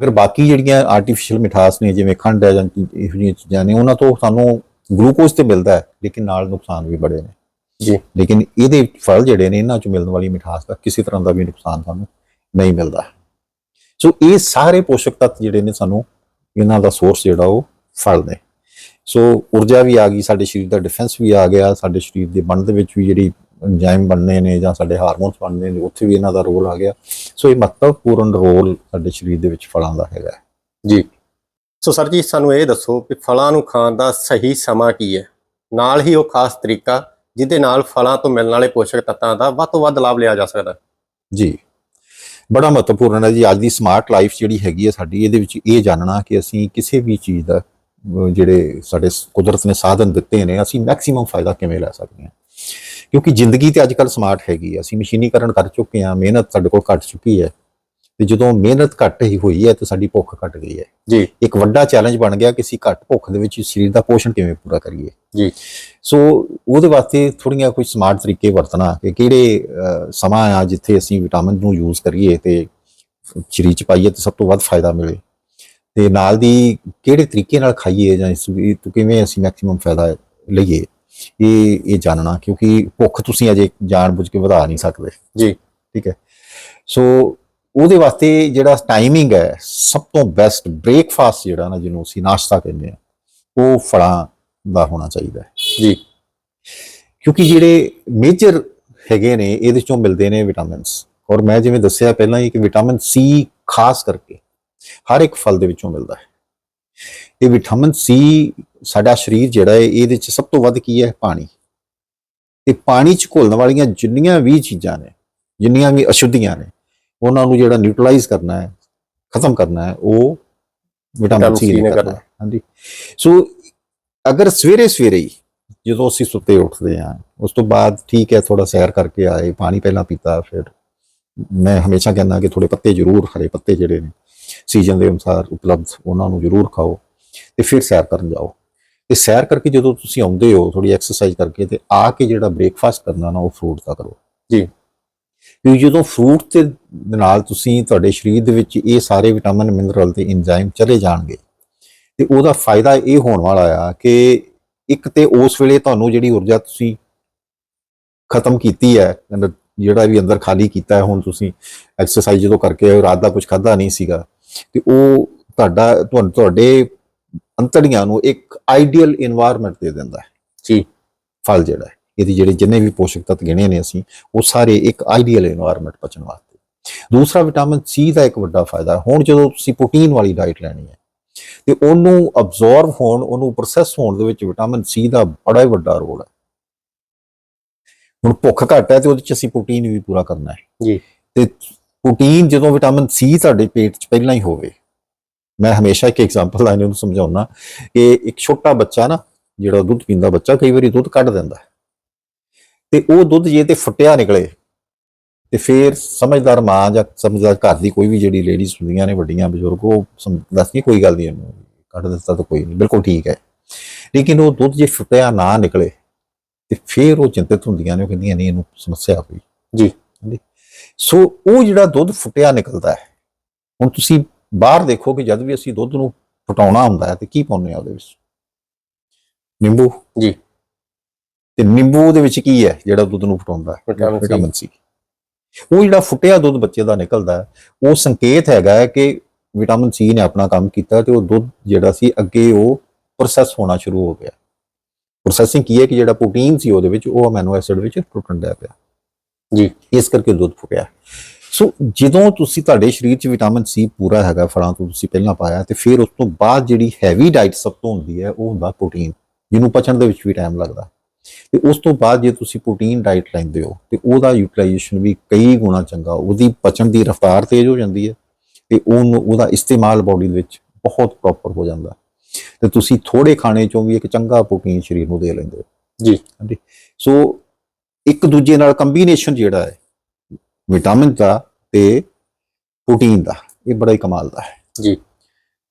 ਅਗਰ ਬਾਕੀ ਜਿਹੜੀਆਂ ਆਰਟੀਫੀਸ਼ੀਅਲ ਮਿਠਾਸ ਨੇ ਜਿਵੇਂ ਖੰਡ ਹੈ ਜਾਂ ਇਹੋ ਜਿਹੀਆਂ ਚੀਜ਼ਾਂ ਨੇ ਉਹਨਾਂ ਤੋਂ ਸਾਨੂੰ ਗਲੂਕੋਜ਼ ਤੇ ਮਿਲਦਾ ਹੈ ਲੇਕਿਨ ਨਾਲ ਨੁਕਸਾਨ ਵੀ ਬੜੇ ਨੇ। ਜੀ। ਲੇਕਿਨ ਇਹਦੇ ਫਲ ਜਿਹੜੇ ਨੇ ਇਹਨਾਂ ਚੋਂ ਮਿਲਣ ਵਾਲੀ ਮਿਠਾਸ ਦਾ ਕਿਸੇ ਤਰ੍ਹਾਂ ਦਾ ਵੀ ਨੁਕਸਾਨ ਸਾਨੂੰ ਨਹੀਂ ਮਿਲਦਾ। ਸੋ ਇਹ ਸਾਰੇ ਪੋਸ਼ਕ ਤੱਤ ਜਿਹੜੇ ਨੇ ਸਾਨੂੰ ਇਹਨਾਂ ਦਾ ਸੋਰਸ ਜਿਹੜਾ ਉਹ ਫਲ ਨੇ। ਸੋ ਊਰਜਾ ਵੀ ਆ ਗਈ ਸਾਡੇ ਸਰੀਰ ਦਾ ਡਿਫੈਂਸ ਵੀ ਆ ਗਿਆ ਸਾਡੇ ਸਰੀਰ ਦੇ ਬਣਨ ਦੇ ਵਿੱਚ ਵੀ ਜਿਹੜੀ ਐਂਜ਼ਾਈਮ ਬਣਨੇ ਨੇ ਜਾਂ ਸਾਡੇ ਹਾਰਮੋਨਸ ਬਣਨੇ ਨੇ ਉੱਥੇ ਵੀ ਇਹਨਾਂ ਦਾ ਰੋਲ ਆ ਗਿਆ। ਸੋ ਇਹ ਮਹੱਤਵਪੂਰਨ ਰੋਲ ਸਾਡੇ ਸਰੀਰ ਦੇ ਵਿੱਚ ਫਲਾਂ ਦਾ ਹੈਗਾ। ਜੀ। ਸੋ ਸਰ ਜੀ ਸਾਨੂੰ ਇਹ ਦੱਸੋ ਕਿ ਫਲਾਂ ਨੂੰ ਖਾਣ ਦਾ ਸਹੀ ਸਮਾਂ ਕੀ ਹੈ? ਨਾਲ ਹੀ ਉਹ ਖਾਸ ਤਰੀਕਾ ਜਿਹਦੇ ਨਾਲ ਫਲਾਂ ਤੋਂ ਮਿਲਣ ਵਾਲੇ ਪੋਸ਼ਕ ਤੱਤਾਂ ਦਾ ਵੱਧ ਤੋਂ ਵੱਧ ਲਾਭ ਲਿਆ ਜਾ ਸਕਦਾ। ਜੀ। ਬੜਾ ਮਹੱਤਵਪੂਰਨ ਹੈ ਜੀ। ਅੱਜ ਦੀ ਸਮਾਰਟ ਲਾਈਫ ਜਿਹੜੀ ਹੈਗੀ ਹੈ ਸਾਡੀ ਇਹਦੇ ਵਿੱਚ ਇਹ ਜਾਣਨਾ ਕਿ ਅਸੀਂ ਕਿਸੇ ਵੀ ਚੀਜ਼ ਦਾ ਜਿਹੜੇ ਸਾਡੇ ਕੁਦਰਤ ਨੇ ਸਾਧਨ ਦਿੱਤੇ ਨੇ ਅਸੀਂ ਮੈਕਸਿਮਮ ਫਾਇਦਾ ਕਿਵੇਂ ਲੈ ਸਕਦੇ ਹਾਂ। ਕਿਉਂਕਿ ਜ਼ਿੰਦਗੀ ਤੇ ਅੱਜ ਕੱਲ ਸਮਾਰਟ ਹੈਗੀ ਹੈ ਅਸੀਂ ਮਸ਼ੀਨੀਕਰਨ ਕਰ ਚੁੱਕੇ ਹਾਂ ਮਿਹਨਤ ਸਾਡੇ ਕੋਲ ਘਟ ਚੁੱਕੀ ਹੈ। ਤੇ ਜਦੋਂ ਮਿਹਨਤ ਘਟ ਹੀ ਹੋਈ ਹੈ ਤੇ ਸਾਡੀ ਭੁੱਖ ਘਟ ਗਈ ਹੈ। ਜੀ। ਇੱਕ ਵੱਡਾ ਚੈਲੰਜ ਬਣ ਗਿਆ ਕਿ ਅਸੀਂ ਘੱਟ ਭੁੱਖ ਦੇ ਵਿੱਚ ਸਰੀਰ ਦਾ ਪੋਸ਼ਣ ਕਿਵੇਂ ਪੂਰਾ ਕਰੀਏ। ਜੀ। ਸੋ ਉਹਦੇ ਵਾਸਤੇ ਥੋੜੀਆਂ ਕੁਝ ਸਮਾਰਟ ਤਰੀਕੇ ਵਰਤਣਾ ਕਿ ਕਿਹੜੇ ਸਮਾਂ ਆ ਜਿੱਥੇ ਅਸੀਂ ਵਿਟਾਮਿਨ ਨੂੰ ਯੂਜ਼ ਕਰੀਏ ਤੇ ਸਰੀਰ ਚ ਪਾਈਏ ਤੇ ਸਭ ਤੋਂ ਵੱਧ ਫਾਇਦਾ ਮਿਲੇ। ਤੇ ਨਾਲ ਦੀ ਕਿਹੜੇ ਤਰੀਕੇ ਨਾਲ ਖਾਈਏ ਜਾਂ ਇਸ ਕਿਵੇਂ ਅਸੀਂ ਮੈਕਸਿਮਮ ਫਾਇਦਾ ਲਈਏ। ਇਹ ਇਹ ਜਾਣਨਾ ਕਿਉਂਕਿ ਭੁੱਖ ਤੁਸੀਂ ਅਜੇ ਜਾਣਬੁੱਝ ਕੇ ਵਧਾ ਨਹੀਂ ਸਕਦੇ। ਜੀ। ਠੀਕ ਹੈ। ਸੋ ਉਹਦੇ ਵਾਸਤੇ ਜਿਹੜਾ ਟਾਈਮਿੰਗ ਹੈ ਸਭ ਤੋਂ ਬੈਸਟ ਬ੍ਰੇਕਫਾਸਟ ਜਿਹੜਾ ਨਾ ਜਿਹਨੂੰ ਅਸੀਂ ਨਾਸ਼ਤਾ ਕਹਿੰਦੇ ਆ ਉਹ ਫਲਾਂ ਦਾ ਹੋਣਾ ਚਾਹੀਦਾ ਹੈ। ਜੀ। ਕਿਉਂਕਿ ਜਿਹੜੇ ਮੇਜਰ ਹੈਗੇ ਨੇ ਇਹਦੇ ਚੋਂ ਮਿਲਦੇ ਨੇ ਵਿਟਾਮਿਨਸ ਔਰ ਮੈਂ ਜਿਵੇਂ ਦੱਸਿਆ ਪਹਿਲਾਂ ਹੀ ਕਿ ਵਿਟਾਮਿਨ ਸੀ ਖਾਸ ਕਰਕੇ ਹਰ ਇੱਕ ਫਲ ਦੇ ਵਿੱਚੋਂ ਮਿਲਦਾ ਹੈ। ਇਹ ਵਿਟਾਮਿਨ ਸੀ ਸਾਡਾ ਸਰੀਰ ਜਿਹੜਾ ਹੈ ਇਹਦੇ ਚ ਸਭ ਤੋਂ ਵੱਧ ਕੀ ਹੈ ਪਾਣੀ। ਤੇ ਪਾਣੀ ਚ ਘੁਲਣ ਵਾਲੀਆਂ ਜਿੰਨੀਆਂ ਵੀ ਚੀਜ਼ਾਂ ਨੇ ਜਿੰਨੀਆਂ ਵੀ ਅਸ਼ੁੱਧੀਆਂ ਨੇ ਉਹਨਾਂ ਨੂੰ ਜਿਹੜਾ ਨਿਊਟਰਲਾਈਜ਼ ਕਰਨਾ ਹੈ ਖਤਮ ਕਰਨਾ ਹੈ ਉਹ ਵਿਟਾਮਿਨ ਸੀ ਨੇ ਕਰਨਾ। ਹਾਂਜੀ। ਸੋ ਅਗਰ ਸਵੇਰੇ ਸਵੇਰੇ ਹੀ ਜਦੋਂ ਅਸੀਂ ਸੁੱਤੇ ਉੱਠਦੇ ਹਾਂ ਉਸ ਤੋਂ ਬਾਅਦ ਠੀਕ ਹੈ ਥੋੜਾ ਸੈਰ ਕਰਕੇ ਆਏ ਪਾਣੀ ਪਹਿਲਾਂ ਪੀਤਾ ਫਿਰ ਮੈਂ ਹਮੇਸ਼ਾ ਕਹਿੰਦਾ ਕਿ ਥੋੜੇ ਪੱਤੇ ਜ਼ਰੂਰ ਹਰੇ ਪੱਤੇ ਜਿਹੜੇ ਨੇ ਸੀਜ਼ਨ ਦੇ ਅਨੁਸਾਰ ਉਪਲਬਧ ਉਹਨਾਂ ਨੂੰ ਜ਼ਰੂਰ ਖਾਓ ਤੇ ਫਿਰ ਸੈਰ ਕਰਨ ਜਾਓ। ਤੇ ਸੈਰ ਕਰਕੇ ਜਦੋਂ ਤੁਸੀਂ ਆਉਂਦੇ ਹੋ ਥੋੜੀ ਐਕਸਰਸਾਈਜ਼ ਕਰਕੇ ਤੇ ਆ ਕੇ ਜਿਹੜਾ ਬ੍ਰੇਕਫਾਸਟ ਕਰਨਾ ਨਾ ਉਹ ਫਰੂਟ ਦਾ ਕਰੋ ਜੀ। ਕਿਉਂਕਿ ਜਦੋਂ ਫਰੂਟ ਤੇ ਨਾਲ ਤੁਸੀਂ ਤੁਹਾਡੇ ਸਰੀਰ ਦੇ ਵਿੱਚ ਇਹ ਸਾਰੇ ਵਿਟਾਮਿਨ ਮਿਨਰਲ ਤੇ ਐਂਜ਼ਾਈਮ ਚਲੇ ਜਾਣਗੇ ਤੇ ਉਹਦਾ ਫਾਇਦਾ ਇਹ ਹੋਣ ਵਾਲਾ ਆ ਕਿ ਇੱਕ ਤੇ ਉਸ ਵੇਲੇ ਤੁਹਾਨੂੰ ਜਿਹੜੀ ਊਰਜਾ ਤੁਸੀਂ ਖਤਮ ਕੀਤੀ ਹੈ ਜਿਹੜਾ ਵੀ ਅੰਦਰ ਖਾਲੀ ਕੀਤਾ ਹੈ ਹੁਣ ਤੁਸੀਂ ਐਕਸਰਸਾਈਜ਼ ਜਦੋਂ ਕਰਕੇ ਆਏ ਰਾਤ ਦਾ ਕੁਝ ਖਾਦਾ ਨਹੀਂ ਸੀਗਾ ਤੇ ਉਹ ਤੁਹਾਡਾ ਤੁਹਾਨੂੰ ਤੁਹਾਡੇ ਅੰਤੜੀਆਂ ਨੂੰ ਇੱਕ ਆਈਡੀਅਲ এনवायरमेंट ਦੇ ਦਿੰਦਾ ਹੈ। ਜੀ। ਫਲ ਜਿਹੜਾ ਹੈ ਇਹਦੇ ਜਿਹੜੇ ਜਿੰਨੇ ਵੀ ਪੋਸ਼ਕ ਤੱਤ ਗਿਣੇ ਨੇ ਅਸੀਂ ਉਹ ਸਾਰੇ ਇੱਕ ਆਈਡੀਅਲ এনवायरमेंट ਪਚਣ ਵਾਸਤੇ। ਦੂਸਰਾ ਵਿਟਾਮਿਨ ਸੀ ਦਾ ਇੱਕ ਵੱਡਾ ਫਾਇਦਾ ਹੁਣ ਜਦੋਂ ਤੁਸੀਂ ਪ੍ਰੋਟੀਨ ਵਾਲੀ ਡਾਈਟ ਲੈਣੀ ਹੈ ਤੇ ਉਹਨੂੰ ਅਬਜ਼ੌਰਬ ਹੋਣ ਉਹਨੂੰ ਪ੍ਰੋਸੈਸ ਹੋਣ ਦੇ ਵਿੱਚ ਵਿਟਾਮਿਨ ਸੀ ਦਾ ਬੜਾ ਹੀ ਵੱਡਾ ਰੋਲ ਹੈ। ਹੁਣ ਭੁੱਖ ਘੱਟ ਹੈ ਤੇ ਉਹਦੇ ਚ ਅਸੀਂ ਪ੍ਰੋਟੀਨ ਵੀ ਪੂਰਾ ਕਰਨਾ ਹੈ। ਜੀ। ਤੇ ਪ੍ਰੋਟੀਨ ਜਦੋਂ ਵਿਟਾਮਿਨ ਸੀ ਤੁਹਾਡੇ ਪੇਟ 'ਚ ਪਹਿਲਾਂ ਹੀ ਹੋਵੇ ਮੈਂ ਹਮੇਸ਼ਾ ਇੱਕ ਐਗਜ਼ਾਮਪਲ ਲਾਈਨ ਨੂੰ ਸਮਝਾਉਣਾ ਕਿ ਇੱਕ ਛੋਟਾ ਬੱਚਾ ਨਾ ਜਿਹੜਾ ਦੁੱਧ ਪੀਂਦਾ ਬੱਚਾ ਕਈ ਵਾਰੀ ਦੁੱਧ ਕੱਢ ਦਿੰਦਾ। ਤੇ ਉਹ ਦੁੱਧ ਜੇ ਤੇ ਫੁੱਟਿਆ ਨਿਕਲੇ ਤੇ ਫਿਰ ਸਮਝਦਾਰ ਮਾਂ ਜਾਂ ਸਮਝਦਾਰ ਘਰ ਦੀ ਕੋਈ ਵੀ ਜਿਹੜੀ ਲੇਡੀਜ਼ ਹੁੰਦੀਆਂ ਨੇ ਵੱਡੀਆਂ ਬਜ਼ੁਰਗ ਉਹ ਦੱਸਦੀ ਕੋਈ ਗੱਲ ਨਹੀਂ ਇਹਨੂੰ ਕੱਢ ਦਿੱਤਾ ਤਾਂ ਕੋਈ ਨਹੀਂ ਬਿਲਕੁਲ ਠੀਕ ਹੈ ਲੇਕਿਨ ਉਹ ਦੁੱਧ ਜੇ ਫੁੱਟਿਆ ਨਾ ਨਿਕਲੇ ਤੇ ਫਿਰ ਉਹ ਚਿੰਤਤ ਹੁੰਦੀਆਂ ਨੇ ਉਹ ਕਹਿੰਦੀਆਂ ਨਹੀਂ ਇਹਨੂੰ ਸਮੱਸਿਆ ਹੋਈ ਜੀ। ਸੋ ਉਹ ਜਿਹੜਾ ਦੁੱਧ ਫੁੱਟਿਆ ਨਿਕਲਦਾ ਹੈ ਹੁਣ ਤੁਸੀਂ ਬਾਹਰ ਦੇਖੋ ਕਿ ਜਦ ਵੀ ਅਸੀਂ ਦੁੱਧ ਨੂੰ ਫਟਾਉਣਾ ਹੁੰਦਾ ਹੈ ਤੇ ਕੀ ਪਾਉਂਦੇ ਆ ਉਹਦੇ ਵਿੱਚ? ਨਿੰਬੂ। ਜੀ। ਤੇ ਨਿੰਬੂ ਦੇ ਵਿੱਚ ਕੀ ਹੈ ਜਿਹੜਾ ਦੁੱਧ ਨੂੰ ਫਟਾਉਂਦਾ ਹੈ? Vitamin C. ਉਹ ਜਿਹੜਾ ਫੁੱਟਿਆ ਦੁੱਧ ਬੱਚੇ ਦਾ ਨਿਕਲਦਾ ਹੈ ਉਹ ਸੰਕੇਤ ਹੈਗਾ ਕਿ ਵਿਟਾਮਿਨ ਸੀ ਨੇ ਆਪਣਾ ਕੰਮ ਕੀਤਾ ਤੇ ਉਹ ਦੁੱਧ ਜਿਹੜਾ ਸੀ ਅੱਗੇ ਉਹ ਪ੍ਰੋਸੈਸ ਹੋਣਾ ਸ਼ੁਰੂ ਹੋ ਗਿਆ। ਪ੍ਰੋਸੈਸਿੰਗ ਕੀ ਹੈ ਕਿ ਜਿਹੜਾ ਪ੍ਰੋਟੀਨ ਸੀ ਉਹਦੇ ਵਿੱਚ ਉਹ ਅਮੀਨੋ ਐਸਿਡ ਵਿੱਚ ਟੁੱਟਣ ਲੱਗ ਪਿਆ। ਜੀ। ਇਸ ਕਰਕੇ ਦੁੱਧ ਫੁੱਟਿਆ। ਸੋ ਜਦੋਂ ਤੁਸੀਂ ਤੁਹਾਡੇ ਸਰੀਰ 'ਚ ਵਿਟਾਮਿਨ ਸੀ ਪੂਰਾ ਹੈਗਾ ਫਲਾਂ ਤੋਂ ਤੁਸੀਂ ਪਹਿਲਾਂ ਪਾਇਆ ਤੇ ਫਿਰ ਉਸ ਤੋਂ ਬਾਅਦ ਜਿਹੜੀ ਹੈਵੀ ਡਾਈਟ ਸਭ ਤੋਂ ਹੁੰਦੀ ਹੈ ਉਹ ਹੁੰਦਾ ਪ੍ਰੋਟੀਨ ਜਿਹਨੂੰ ਪਚਣ ਦੇ ਵਿੱਚ ਵੀ ਟਾਈਮ ਲੱਗਦਾ। ਤੇ ਉਸ ਤੋਂ ਬਾਅਦ ਜੇ ਤੁਸੀਂ ਪ੍ਰੋਟੀਨ ਡਾਈਟ ਲੈਂਦੇ ਹੋ ਤੇ ਉਹਦਾ ਯੂਟਿਲਾਈਜੇਸ਼ਨ ਵੀ ਕਈ ਗੁਣਾ ਚੰਗਾ ਉਹਦੀ ਪਚਣ ਦੀ ਰਫ਼ਤਾਰ ਤੇਜ਼ ਹੋ ਜਾਂਦੀ ਹੈ ਤੇ ਉਹਨੂੰ ਉਹਦਾ ਇਸਤੇਮਾਲ ਬਾਡੀ ਦੇ ਵਿੱਚ ਬਹੁਤ ਪ੍ਰੋਪਰ ਹੋ ਜਾਂਦਾ। ਤੇ ਤੁਸੀਂ ਥੋੜੇ ਖਾਣੇ ਚੋਂ ਵੀ ਇੱਕ ਚੰਗਾ ਪ੍ਰੋਟੀਨ ਸਰੀਰ ਨੂੰ ਦੇ ਲੈਂਦੇ ਹੋ। ਜੀ। ਹਾਂਜੀ। ਸੋ ਇੱਕ ਦੂਜੇ ਨਾਲ ਕੰਬੀਨੇਸ਼ਨ ਜਿਹੜਾ ਹੈ ਵਿਟਾਮਿਨ ਦਾ ਤੇ ਪ੍ਰੋਟੀਨ ਦਾ ਇਹ ਬੜਾ ਹੀ ਕਮਾਲ ਦਾ ਹੈ। ਜੀ।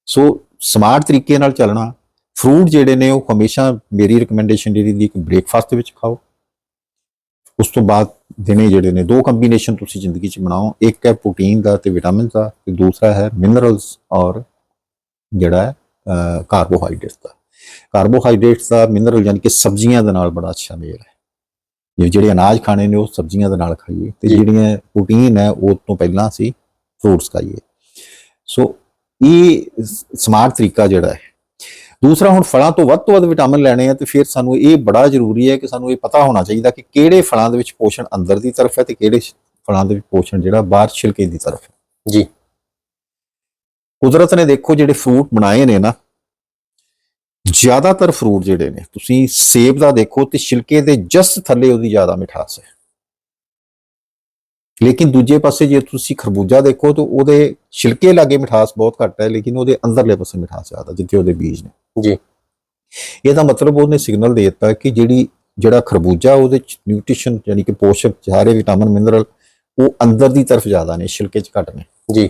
ਸੋ ਸਮਾਰਟ ਤਰੀਕੇ ਨਾਲ ਚੱਲਣਾ ਫਰੂਟ ਜਿਹੜੇ ਨੇ ਉਹ ਹਮੇਸ਼ਾ ਮੇਰੀ ਰეკਮੈਂਡੇਸ਼ਨ ਜਿਹੜੀ ਦੀ ਕਿ ਬ੍ਰੇਕਫਾਸਟ ਦੇ ਵਿੱਚ ਖਾਓ। ਉਸ ਤੋਂ ਬਾਅਦ ਦਿਨੇ ਜਿਹੜੇ ਨੇ ਦੋ ਕੰਬੀਨੇਸ਼ਨ ਤੁਸੀਂ ਜ਼ਿੰਦਗੀ 'ਚ ਬਣਾਓ ਇੱਕ ਹੈ ਪ੍ਰੋਟੀਨ ਦਾ ਤੇ ਵਿਟਾਮਿਨ ਦਾ ਤੇ ਦੂਸਰਾ ਹੈ ਮਿਨਰਲਸ ਔਰ ਜਿਹੜਾ ਹੈ ਕਾਰਬੋਹਾਈਡਰੇਟਸ ਦਾ। ਕਾਰਬੋਹਾਈਡਰੇਟਸ ਦਾ ਮਿਨਰਲ ਯਾਨੀ ਕਿ ਸਬਜ਼ੀਆਂ ਦੇ ਨਾਲ ਬੜਾ ਅੱਛਾ ਮੇਲ ਹੈ। ਜਿਹੜੇ ਅਨਾਜ ਖਾਣੇ ਨੇ ਉਹ ਸਬਜ਼ੀਆਂ ਦੇ ਨਾਲ ਖਾਈਏ ਤੇ। ਜਿਹੜੀਆਂ ਪ੍ਰੋਟੀਨ ਹੈ ਉਹ ਤੋਂ ਪਹਿਲਾਂ ਅਸੀਂ ਫਰੂਟਸ ਖਾਈਏ ਸੋ ਇਹ ਸਮਾਰਟ ਤਰੀਕਾ ਜਿਹੜਾ ਹੈ ਦੂਸਰਾ ਹੁਣ ਫਲਾਂ ਤੋਂ ਵੱਧ ਤੋਂ ਵੱਧ ਵਿਟਾਮਿਨ ਲੈਣੇ ਆ ਤੇ ਫਿਰ ਸਾਨੂੰ ਇਹ ਬੜਾ ਜ਼ਰੂਰੀ ਹੈ ਕਿ ਸਾਨੂੰ ਇਹ ਪਤਾ ਹੋਣਾ ਚਾਹੀਦਾ ਕਿ ਕਿਹੜੇ ਫਲਾਂ ਦੇ ਵਿੱਚ ਪੋਸ਼ਣ ਅੰਦਰ ਦੀ ਤਰਫ ਹੈ ਤੇ ਕਿਹੜੇ ਫਲਾਂ ਦੇ ਵਿੱਚ ਪੋਸ਼ਣ ਜਿਹੜਾ ਬਾਹਰ ਛਿਲਕੇ ਦੀ ਤਰਫ ਹੈ ਜੀ। ਕੁਦਰਤ ਨੇ ਦੇਖੋ ਜਿਹੜੇ ਫਰੂਟ ਬਣਾਏ ਨੇ ਨਾ ਜ਼ਿਆਦਾਤਰ ਫਰੂਟ ਜਿਹੜੇ ਨੇ ਤੁਸੀਂ ਸੇਬ ਦਾ ਦੇਖੋ ਤੇ ਛਿਲਕੇ ਦੇ ਜਸਟ ਥੱਲੇ ਉਹਦੀ ਜ਼ਿਆਦਾ ਮਿਠਾਸ ਹੈ ਲੇਕਿਨ ਦੂਜੇ ਪਾਸੇ ਜੇ ਤੁਸੀਂ ਖਰਬੂਜਾ ਦੇਖੋ ਤਾਂ ਉਹਦੇ ਛਿਲਕੇ ਲਾਗੇ ਮਿਠਾਸ ਬਹੁਤ ਘੱਟ ਹੈ ਲੇਕਿਨ ਉਹਦੇ ਅੰਦਰਲੇ ਪਾਸੇ ਮਿਠਾਸ ਜ਼ਿਆਦਾ ਜਿੱਥੇ ਉਹਦੇ ਬੀਜ ਨੇ ਜੀ। ਇਹਦਾ ਮਤਲਬ ਉਹਨੇ ਸਿਗਨਲ ਦੇ ਦਿੱਤਾ ਕਿ ਜਿਹੜੀ ਜਿਹੜਾ ਖਰਬੂਜਾ ਉਹਦੇ ਚ ਨਿਊਟ੍ਰੀਸ਼ਨ ਯਾਨੀ ਕਿ ਪੋਸ਼ਕ ਸਾਰੇ ਵਿਟਾਮਿਨ ਮਿਨਰਲ ਉਹ ਅੰਦਰ ਦੀ ਤਰਫ ਜ਼ਿਆਦਾ ਨੇ ਛਿਲਕੇ ਚ ਘੱਟ ਨੇ ਜੀ।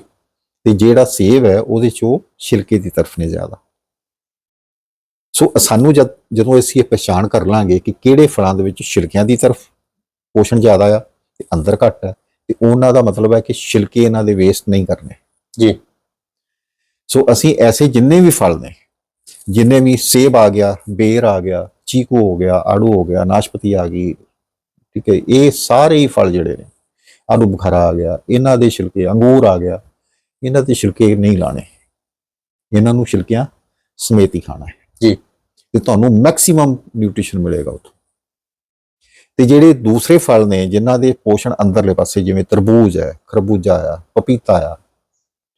ਤੇ ਜਿਹੜਾ ਸੇਬ ਹੈ ਉਹਦੇ ਚ ਉਹ ਛਿਲਕੇ ਦੀ ਤਰਫ ਨੇ ਜ਼ਿਆਦਾ ਸੋ ਸਾਨੂੰ ਜਦ ਜਦੋਂ ਅਸੀਂ ਇਹ ਪਛਾਣ ਕਰ ਲਾਂਗੇ ਕਿ ਕਿਹੜੇ ਫਲਾਂ ਦੇ ਵਿੱਚ ਛਿਲਕਿਆਂ ਦੀ ਤਰਫ ਪੋਸ਼ਣ ਜ਼ਿਆਦਾ ਆ ਤੇ ਅੰਦਰ ਘੱਟ ਹੈ ਤੇ ਉਹਨਾਂ ਦਾ ਮਤਲਬ ਹੈ ਕਿ ਛਿਲਕੇ ਇਹਨਾਂ ਦੇ ਵੇਸਟ ਨਹੀਂ ਕਰਨੇ। ਜੀ। ਸੋ ਅਸੀਂ ਐਸੇ ਜਿੰਨੇ ਵੀ ਫਲ ਨੇ ਜਿੰਨੇ ਵੀ ਸੇਬ ਆ ਗਿਆ ਬੇਰ ਆ ਗਿਆ ਚੀਕੂ ਹੋ ਗਿਆ ਆੜੂ ਹੋ ਗਿਆ ਨਾਸ਼ਪਤੀ ਆ ਗਈ ਠੀਕ ਹੈ ਇਹ ਸਾਰੇ ਹੀ ਫਲ ਜਿਹੜੇ ਨੇ ਆਲੂ ਬੁਖਾਰਾ ਆ ਗਿਆ ਇਹਨਾਂ ਦੇ ਛਿਲਕੇ ਅੰਗੂਰ ਆ ਗਿਆ ਇਹਨਾਂ ਦੇ ਛਿਲਕੇ ਨਹੀਂ ਲਾਣੇ। ਇਹਨਾਂ ਨੂੰ ਛਿਲਕਿਆਂ ਸਮੇਤ ਹੀ ਖਾਣਾ ਹੈ। ਜੀ। ਤੇ ਤੁਹਾਨੂੰ ਮੈਕਸਿਮਮ ਨਿਊਟ੍ਰੀਸ਼ਨ ਮਿਲੇਗਾ ਉੱਥੋਂ ਤੇ ਜਿਹੜੇ ਦੂਸਰੇ ਫਲ ਨੇ ਜਿਨ੍ਹਾਂ ਦੇ ਪੋਸ਼ਣ ਅੰਦਰਲੇ ਪਾਸੇ ਜਿਵੇਂ ਤਰਬੂਜ ਹੈ ਖਰਬੂਜਾ ਆ ਪਪੀਤਾ ਆ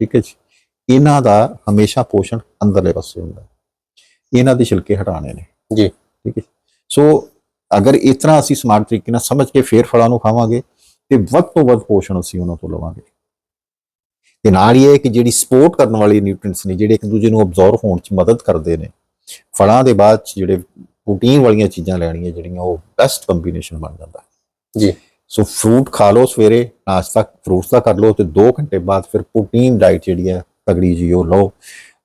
ਠੀਕ ਹੈ ਜੀ ਇਹਨਾਂ ਦਾ ਹਮੇਸ਼ਾ ਪੋਸ਼ਣ ਅੰਦਰਲੇ ਪਾਸੇ ਹੁੰਦਾ ਹੈ। ਇਹਨਾਂ ਦੇ ਛਿਲਕੇ ਹਟਾਣੇ ਨੇ ਜੀ। ਠੀਕ ਹੈ ਸੋ ਅਗਰ ਇਸ ਤਰ੍ਹਾਂ ਅਸੀਂ ਸਮਾਰਟ ਤਰੀਕੇ ਨਾਲ ਸਮਝ ਕੇ ਫੇਰ ਫਲਾਂ ਨੂੰ ਖਾਵਾਂਗੇ ਤੇ ਵੱਧ ਤੋਂ ਵੱਧ ਪੋਸ਼ਣ ਅਸੀਂ ਉਹਨਾਂ ਤੋਂ ਲਵਾਂਗੇ ਤੇ ਨਾਲ ਹੀ ਇਹ ਕਿ ਜਿਹੜੀ ਸਪੋਰਟ ਕਰਨ ਵਾਲੀ ਨਿਊਟ੍ਰੀਐਂਟਸ ਨੇ ਜਿਹੜੇ ਇੱਕ ਦੂਜੇ ਨੂੰ ਅਬਜ਼ੌਰਬ ਹੋਣ 'ਚ ਮਦਦ ਕਰਦੇ ਨੇ ਫਲਾਂ ਦੇ ਬਾਅਦ ਜਿਹੜੇ ਪ੍ਰੋਟੀਨ ਵਾਲੀਆਂ ਚੀਜ਼ਾਂ ਲੈਣੀਆਂ ਜਿਹੜੀਆਂ ਉਹ ਬੈਸਟ ਕੰਬੀਨੇਸ਼ਨ ਬਣ ਜਾਂਦਾ। ਜੀ। ਸੋ ਫਰੂਟ ਖਾ ਲਓ ਸਵੇਰੇ ਨਾਸ਼ਤਾ ਫਰੂਟਸ ਦਾ ਕਰ ਲਓ ਤੇ 2 ਘੰਟੇ ਬਾਅਦ ਫਿਰ ਪ੍ਰੋਟੀਨ ਡਾਈਟ ਜਿਹੜੀ ਹੈ ਤਗੜੀ ਜੀ ਉਹ ਲਓ।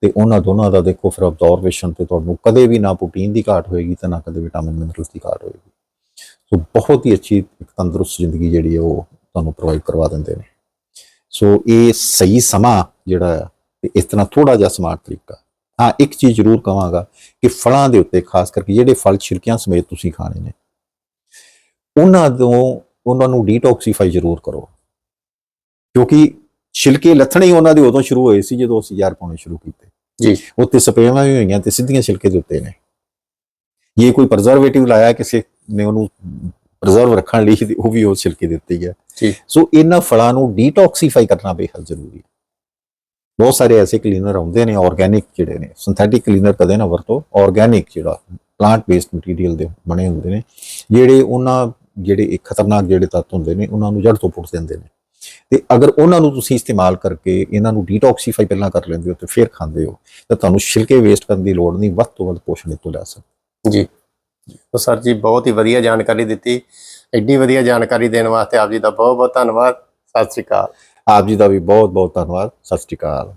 ਤੇ ਉਹਨਾਂ ਦੋਨਾਂ ਦਾ ਦੇਖੋ ਫਿਰ ਅਬਜ਼ਰਵੇਸ਼ਨ ਤੇ ਤੁਹਾਨੂੰ ਕਦੇ ਵੀ ਨਾ ਪ੍ਰੋਟੀਨ ਦੀ ਘਾਟ ਹੋਏਗੀ ਤੇ ਨਾ ਕਦੇ ਵਿਟਾਮਿਨ ਮਿਨਰਲਸ ਦੀ ਘਾਟ ਹੋਏਗੀ। ਸੋ ਬਹੁਤ ਹੀ ਅੱਛੀ ਇੱਕ ਤੰਦਰੁਸਤ ਜ਼ਿੰਦਗੀ ਜਿਹੜੀ ਹੈ ਉਹ ਤੁਹਾਨੂੰ ਪ੍ਰੋਵਾਈਡ ਕਰਵਾ ਦਿੰਦੇ ਨੇ। ਸੋ ਇਹ ਸਹੀ ਸਮਾਂ ਜਿਹੜਾ ਹੈ ਤੇ ਇਸ ਤਰ੍ਹਾਂ ਥੋੜਾ ਜਿਹਾ ਸਮਾਰਟ ਤਰੀਕਾ। ਹਾਂ ਇੱਕ ਚੀਜ਼ ਜ਼ਰੂਰ ਕਹਾਂਗਾ ਕਿ ਫਲਾਂ ਦੇ ਉੱਤੇ ਖਾਸ ਕਰਕੇ ਜਿਹੜੇ ਫਲ ਛਿਲਕਿਆਂ ਸਮੇਤ ਤੁਸੀਂ ਖਾਣੇ ਨੇ ਉਹਨਾਂ ਤੋਂ ਉਹਨਾਂ ਨੂੰ ਡੀਟੌਕਸੀਫਾਈ ਜ਼ਰੂਰ ਕਰੋ। ਕਿਉਂਕਿ ਛਿਲਕੇ ਲੱਥਣੇ ਹੀ ਉਹਨਾਂ ਦੇ ਉਦੋਂ ਸ਼ੁਰੂ ਹੋਏ ਸੀ ਜਦੋਂ ਅਸੀਂ ਯਾਰ ਪਾਉਣੇ ਸ਼ੁਰੂ ਕੀਤੇ। ਜੀ। ਉੱਤੇ ਸਪਰੇਆਂ ਵੀ ਹੋਈਆਂ ਤੇ ਸਿੱਧੀਆਂ ਛਿਲਕੇ ਦੇ ਉੱਤੇ ਨੇ। ਇਹ ਕੋਈ ਪ੍ਰੀਜ਼ਰਵੇਟਿਵ ਲਾਇਆ ਕਿਸੇ ਨੇ ਉਹਨੂੰ ਪ੍ਰੀਜ਼ਰਵ ਰੱਖਣ ਲਈ ਉਹ ਵੀ ਉਹ ਛਿਲਕੇ ਦਿੱਤੇ ਜੀ। ਸੋ ਇਹਨਾਂ ਫਲਾਂ ਨੂੰ ਡੀਟੌਕਸੀਫਾਈ ਕਰਨਾ ਬੇਹੱਦ ਜ਼ਰੂਰੀ ਹੈ। ਬਹੁਤ ਸਾਰੇ ਐਸੇ ਕਲੀਨਰ ਆਉਂਦੇ ਨੇ ਆਰਗੇਨਿਕ ਜਿਹੜੇ ਨੇ ਸਿੰਥੈਟਿਕ ਕਲੀਨਰ ਕਦੇ ਨਾ ਵਰਤੋ ਆਰਗੇਨਿਕ ਜਿਹੜਾ ਪਲਾਂਟ ਬੇਸਡ ਮਟੀਰੀਅਲ ਦੇ ਬਣੇ ਹੁੰਦੇ ਨੇ, ਜਿਹੜੇ ਉਹਨਾਂ ਜਿਹੜੇ ਇੱਕ ਖਤਰਨਾਕ ਜਿਹੜੇ ਤੱਤ ਹੁੰਦੇ ਨੇ, ਉਹਨਾਂ ਨੂੰ ਜੜ ਤੋਂ ਪੁੱਟ ਦਿੰਦੇ ਨੇ। ਤੇ ਅਗਰ ਉਹਨਾਂ ਨੂੰ ਤੁਸੀਂ ਇਸਤੇਮਾਲ ਕਰਕੇ ਇਹਨਾਂ ਨੂੰ ਡੀਟੌਕਸੀਫਾਈ ਪਹਿਲਾਂ ਕਰ ਲੈਂਦੇ ਹੋ ਤੇ ਫਿਰ ਖਾਂਦੇ ਹੋ, ਤਾਂ ਤੁਹਾਨੂੰ ਛਿਲਕੇ ਵੇਸਟ ਕਰਨ ਦੀ ਲੋੜ ਨਹੀਂ, ਵੱਧ ਤੋਂ ਵੱਧ ਪੋਸ਼ਣ ਤੋਂ ਲੈ ਸਕਦੇ। ਜੀ। ਤਾਂ ਸਰ ਜੀ, ਬਹੁਤ ਹੀ ਵਧੀਆ ਜਾਣਕਾਰੀ ਦਿੱਤੀ। ਐਡੀ ਵਧੀਆ ਜਾਣਕਾਰੀ ਦੇਣ ਵਾਸਤੇ ਆਪ ਜੀ ਦਾ ਬਹੁਤ ਬਹੁਤ ਧੰਨਵਾਦ। ਸਤਿ ਸ਼੍ਰੀ ਅਕਾਲ। ਆਪ ਜੀ ਦਾ ਵੀ ਬਹੁਤ ਬਹੁਤ ਧੰਨਵਾਦ। ਸਤਿ ਸ਼੍ਰੀ ਅਕਾਲ।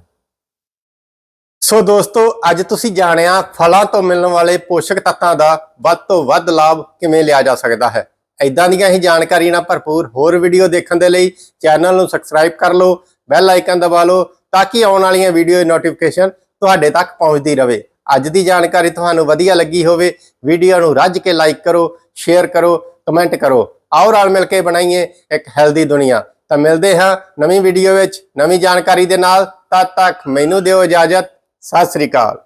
ਸੋ ਦੋਸਤੋ, ਅੱਜ ਤੁਸੀਂ ਜਾਣਿਆ ਫਲਾਂ ਤੋਂ ਮਿਲਣ ਵਾਲੇ ਪੋਸ਼ਕ ਤੱਤਾਂ ਦਾ ਵੱਧ ਤੋਂ ਵੱਧ ਲਾਭ ਕਿਵੇਂ ਲਿਆ ਜਾ ਸਕਦਾ ਹੈ। ਐਦਾਂ ਦੀਆਂ ਹੀ ਜਾਣਕਾਰੀ ਨਾਲ ਭਰਪੂਰ ਹੋਰ ਵੀਡੀਓ ਦੇਖਣ ਦੇ ਲਈ ਚੈਨਲ ਨੂੰ ਸਬਸਕ੍ਰਾਈਬ ਕਰ ਲਓ, ਬੈਲ ਆਈਕਨ ਦਬਾ ਲਓ, ਤਾਂ ਕਿ ਆਉਣ ਵਾਲੀਆਂ ਵੀਡੀਓ ਦੀ ਨੋਟੀਫਿਕੇਸ਼ਨ ਤੁਹਾਡੇ ਤੱਕ ਪਹੁੰਚਦੀ ਰਹੇ। ਅੱਜ ਦੀ ਜਾਣਕਾਰੀ ਤੁਹਾਨੂੰ ਵਧੀਆ ਲੱਗੀ ਹੋਵੇ, ਵੀਡੀਓ ਨੂੰ ਰੱਜ ਕੇ ਲਾਈਕ ਕਰੋ ਸ਼ੇਅਰ ਕਰੋ ਕਮੈਂਟ ਕਰੋ। ਆਓ ਰਲ ਮਿਲ ਕੇ ਬਣਾਈਏ ਇੱਕ ਹੈਲਦੀ ਦੁਨੀਆ। ਤਾਂ ਮਿਲਦੇ ਹਾਂ ਨਵੀਂ ਵੀਡੀਓ ਵਿੱਚ। ਨਵੀਂ ਜਾਣਕਾਰੀ ਦੇ ਨਾਲ ਤਦ ਤੱਕ ਮੈਨੂੰ ਦਿਓ ਇਜਾਜ਼ਤ। ਸਤਿ ਸ੍ਰੀ ਅਕਾਲ।